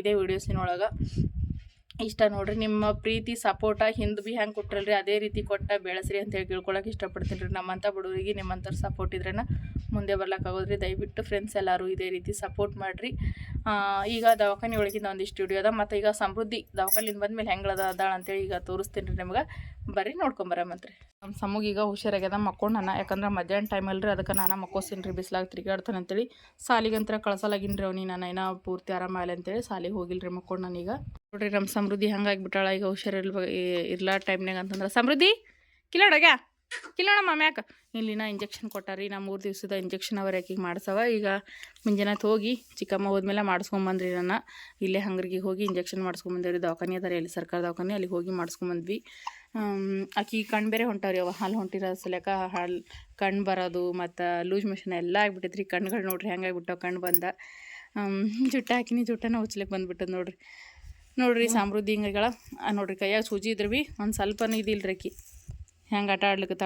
ಇದೇ ವೀಡಿಯೋಸಿನೊಳಗೆ ಇಷ್ಟ ನೋಡ್ರಿ. ನಿಮ್ಮ ಪ್ರೀತಿ, ಸಪೋರ್ಟ, ಹಿಂದೆ ಭೀ ಹೆಂಗೆ ಕೊಟ್ರಲ್ರಿ, ಅದೇ ರೀತಿ ಕೊಟ್ಟ ಬೆಳೆಸ್ರಿ ಅಂತ ಹೇಳಿ ಕೇಳ್ಕೊಳಕ್ಕೆ ಇಷ್ಟಪಡ್ತೀನಿ ರೀ. ನಮ್ಮಂಥ ಬಡವರಿಗೆ ನಿಮ್ಮಂಥವ್ರು ಸಪೋರ್ಟ್ ಇದ್ರೇನ ಮುಂದೆ ಬರ್ಲಿಕ್ಕಾಗೋದ್ರಿ ದಯವಿಟ್ಟು ಫ್ರೆಂಡ್ಸ್ ಎಲ್ಲರೂ ಇದೇ ರೀತಿ ಸಪೋರ್ಟ್ ಮಾಡಿರಿ. ಈಗ ದವಾಖಾನೆ ಒಳಗಿಂದ ಒಂದಿಷ್ಟು ವಿಡಿಯೋ ಅದ. ಮತ್ತು ಈಗ ಸಮೃದ್ಧಿ ದವಾಖಾನಿಂದ ಬಂದ್ಮೇಲೆ ಹೆಂಗೆ ಅದ ಅದಾಳ ಅಂತೇಳಿ ಈಗ ತೋರಿಸ್ತೀನಿ ರೀ ನಿಮ್ಗೆ. ಬರ್ರಿ ನೋಡ್ಕೊಂಬರಮಂತ್ರಿ ನಮ್ಮ ಸಮೂಗ ಈಗ ಹುಷಾರಾಗ್ಯದ. ಮಕ್ಕೊಂಡು ನಾನು ಯಾಕಂದ್ರೆ ಮಧ್ಯಾಹ್ನ ಟೈಮ್ ಅಲ್ರಿ, ಅದಕ್ಕೆ ನಾನು ಮಕ್ಕೋಸ್ತೀನಿ ರೀ, ಬಿಸಿಲಾಗಿ ತಿರುಗಾಡ್ತಾನೆ ಅಂತೇಳಿ. ಸಾಲಿಗಂತ್ರ ಕಳ್ಸಲಾಗಿನ್ರಿ ಅವ್ನಿ, ನಾನು ಏನೋ ಪೂರ್ತಿ ಆರಾಮಾಗಲ್ಲ ಅಂತೇಳಿ ಸಾಲಿಗೆ ಹೋಗಿಲ್ರಿ ಮಕ್ಕೊಂಡು ನಾನೀಗ ನೋಡ್ರಿ ನಮ್ಮ ಸಮೃದ್ಧಿ ಹಂಗಾಗಿಬಿಟ್ಟಾಳ ಈಗ ಹುಷಾರಿಲ್ವ ಇರ್ಲಾ ಟೈಮ್ನಾಗ ಅಂತಂದ್ರೆ. ಸಮೃದ್ಧಿ ಕಿಲಾಡೋಗ್ಯಾ ಕಿಲ್ಲೋಣ ಮ್ಯಾಕ? ಇಲ್ಲಿನ ಇಂಜೆಕ್ಷನ್ ಕೊಟ್ಟಾರಿ, ನಾ ಮೂರು ದಿವಸದ ಇಂಜೆಕ್ಷನ್ ಅವ್ರ ಯಾಕೆ ಮಾಡ್ಸವ. ಈಗ ಮುಂಜಾನೆ ಹೋಗಿ ಚಿಕ್ಕಮ್ಮ ಹೋದ್ಮೇಲೆ ಮಾಡಿಸ್ಕೊಂಬಂದ್ರಿ ನನ್ನ. ಇಲ್ಲೇ ಹಂಗರಿಗೆ ಹೋಗಿ ಇಂಜೆಕ್ಷನ್ ಮಾಡಿಸ್ಕೊಂಬಂದೇವ್ರಿ ದವಾಖಾನೆ ಅದಾರೆ ಇಲ್ಲಿ ಸರ್ಕಾರ ದವಾಖಾನೆ, ಅಲ್ಲಿಗೆ ಹೋಗಿ ಮಾಡಿಸ್ಕೊಂಬಂದ್ವಿ. ಆಕಿ ಕಣ್ಣು ಬೇರೆ ಹೊಂಟಾವ್ರಿ ಅವ, ಹಾಲು ಹೊಂಟಿರೋ ಸಲಕ ಹಾಲು ಕಣ್ಣು ಬರೋದು ಮತ್ತು ಲೂಸ್ ಮಿಷನ್ ಎಲ್ಲ ಆಗ್ಬಿಟ್ಟೈತ್ರಿ ಕಣ್ಗಳು ನೋಡ್ರಿ ಹೆಂಗಾಗ್ಬಿಟ್ಟವು ಕಣ್ಣು ಬಂದ. ಜುಟ್ಟ ಹಾಕಿನಿ ಜುಟ್ಟನ ಉಚ್ಲಿಕ್ಕೆ ಬಂದ್ಬಿಟ್ಟದ ನೋಡ್ರಿ. ನೋಡ್ರಿ ಸಮೃದ್ಧಿ ಹಿಂಗಗಳ ನೋಡ್ರಿ ಕೈಯಾಗ ಸೂಜಿ ಇದ್ರ ಭೀ ಒಂದು ಸ್ವಲ್ಪನೂ ಇದಿಲ್ರಿ ಆಕಿ. ಹೆಂಗೆ ಆಟ ಆಡ್ಲಿಕ್ಕೆ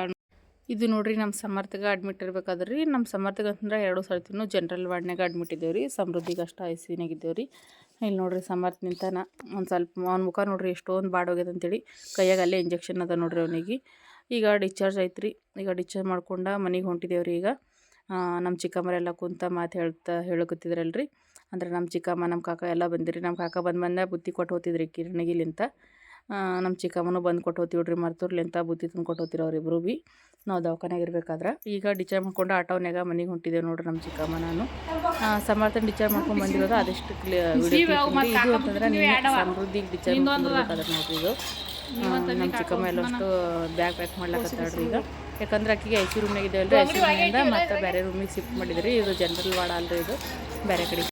ಇದು ನೋಡ್ರಿ ನಮ್ಮ ಸಮರ್ಥಗ ಅಡ್ಮಿಟ್ ಇರ್ಬೇಕಾದ್ರೆ. ರೀ ನಮ್ಮ ಸಮರ್ಥಗ ಅಂತಂದ್ರೆ ಎರಡು ಸರ್ತಿನೂ ಜನ್ರಲ್ ವಾರ್ಡ್ನಾಗ ಅಡ್ಮಿಟ್ ಇದ್ದೇವೆ ರೀ ಸಮೃದ್ಧಿಗೆ ಅಷ್ಟು ಐ ಸಿನಾಗ ಇದ್ದೇವೆ ರೀ ಇಲ್ಲಿ ನೋಡ್ರಿ ಸಮರ್ಥ ನಿಂತಾನ. ಒಂದು ಸ್ವಲ್ಪ ಅವ್ನ ಮುಖ ನೋಡ್ರಿ ಎಷ್ಟೊಂದು ಬಾಡೋಗ್ಯದ ಅಂತೇಳಿ ಕೈಯಾಗ ಅಲ್ಲೇ ಇಂಜೆಕ್ಷನ್ ಅದ ನೋಡ್ರಿ ಅವನಿಗೆ. ಈಗ ಡಿಸ್ಚಾರ್ಜ್ ಐತ್ರಿ. ಈಗ ಡಿಸ್ಚಾರ್ಜ್ ಮಾಡ್ಕೊಂಡ ಮನೆಗೆ ಹೊಂಟಿದ್ದೇವೆ ರೀ ಈಗ ನಮ್ಮ ಚಿಕ್ಕಮ್ಮರೆಲ್ಲ ಕುಂತ ಮಾತು ಹೇಳ್ತಾ ಹೇಳಕತ್ತಿದ್ರಲ್ರಿ. ಅಂದ್ರೆ ನಮ್ಮ ಚಿಕ್ಕಮ್ಮ ನಮ್ಮ ಕಾಕ ಎಲ್ಲ ಬಂದಿರಿ. ನಮ್ಮ ಕಾಕ ಬಂದು ಬಂದ ಬುತ್ತಿ ಕೊಟ್ಟು ಹೋತಿದ್ರಿ ಕಿರಣಿಗಿಲಿಂತ ನಮ್ಮ ಚಿಕ್ಕಮ್ಮನೂ ಬಂದು ಕೊಟ್ಟು ಹೋಗ್ತೀವ್ರಿ ಮರ್ತೂರ್ಲಿಂತ ಬುತ್ತಿ ತಂದು ಕೊಟ್ಟು ಹೋಗ್ತಿರೋ ಅವ್ರಿಬ್ರು ಭೀ ನಾವು ದವಾಖಾನೆಗೆ ಇರಬೇಕಾದ್ರೆ ಈಗ ಡಿಚಾರ್ಜ್ ಮಾಡ್ಕೊಂಡು ಆಟೋನ್ಯಾಗ ಮನೆಗೆ ಹೊಂಟಿದ್ದೇವೆ ನೋಡ್ರಿ ನಮ್ಮ ಚಿಕ್ಕಮ್ಮ ನಾನು. ಸಮರ್ಥನ ಡಿಚಾರ್ಜ್ ಮಾಡ್ಕೊಂಡು ಬಂದಿರೋದು ಅದೆಷ್ಟು ಕ್ಲಿಯರ್ ಇದು ಅಂತಂದ್ರೆ ನಿನ್ನೆ ಸಮೃದ್ಧಿಗೆ ಡಿಚಾರ್ಜ್ ಮಾಡ್ಕೊಂಡ್ಬರ್ಬೇಕಾದ್ರೆ ನೋಡ್ರಿ ಇದು. ನಮ್ಮ ಚಿಕ್ಕಮ್ಮ ಎಲ್ಲಷ್ಟು ಬ್ಯಾಗ್ ಪ್ಯಾಕ್ ಮಾಡ್ಲಕತ್ತಾಳ್ರಿ ಈಗ. ಯಾಕಂದ್ರೆ ಅಕ್ಕಿಗೆ ಐ ಸಿ ರೂಮ್ನಾಗ ಇದ್ದೇವಲ್ರಿ ಐ ಸಿ ರೂಮ್ನಿಂದ ಮತ್ತೆ ಬೇರೆ ರೂಮಿಗೆ ಶಿಫ್ಟ್ ಮಾಡಿದ್ರಿ. ಇದು ಜನರಲ್ ವಾರ್ಡ್ ಅಲ್ರಿ ಇದು. ಬೇರೆ ಕಡೆ.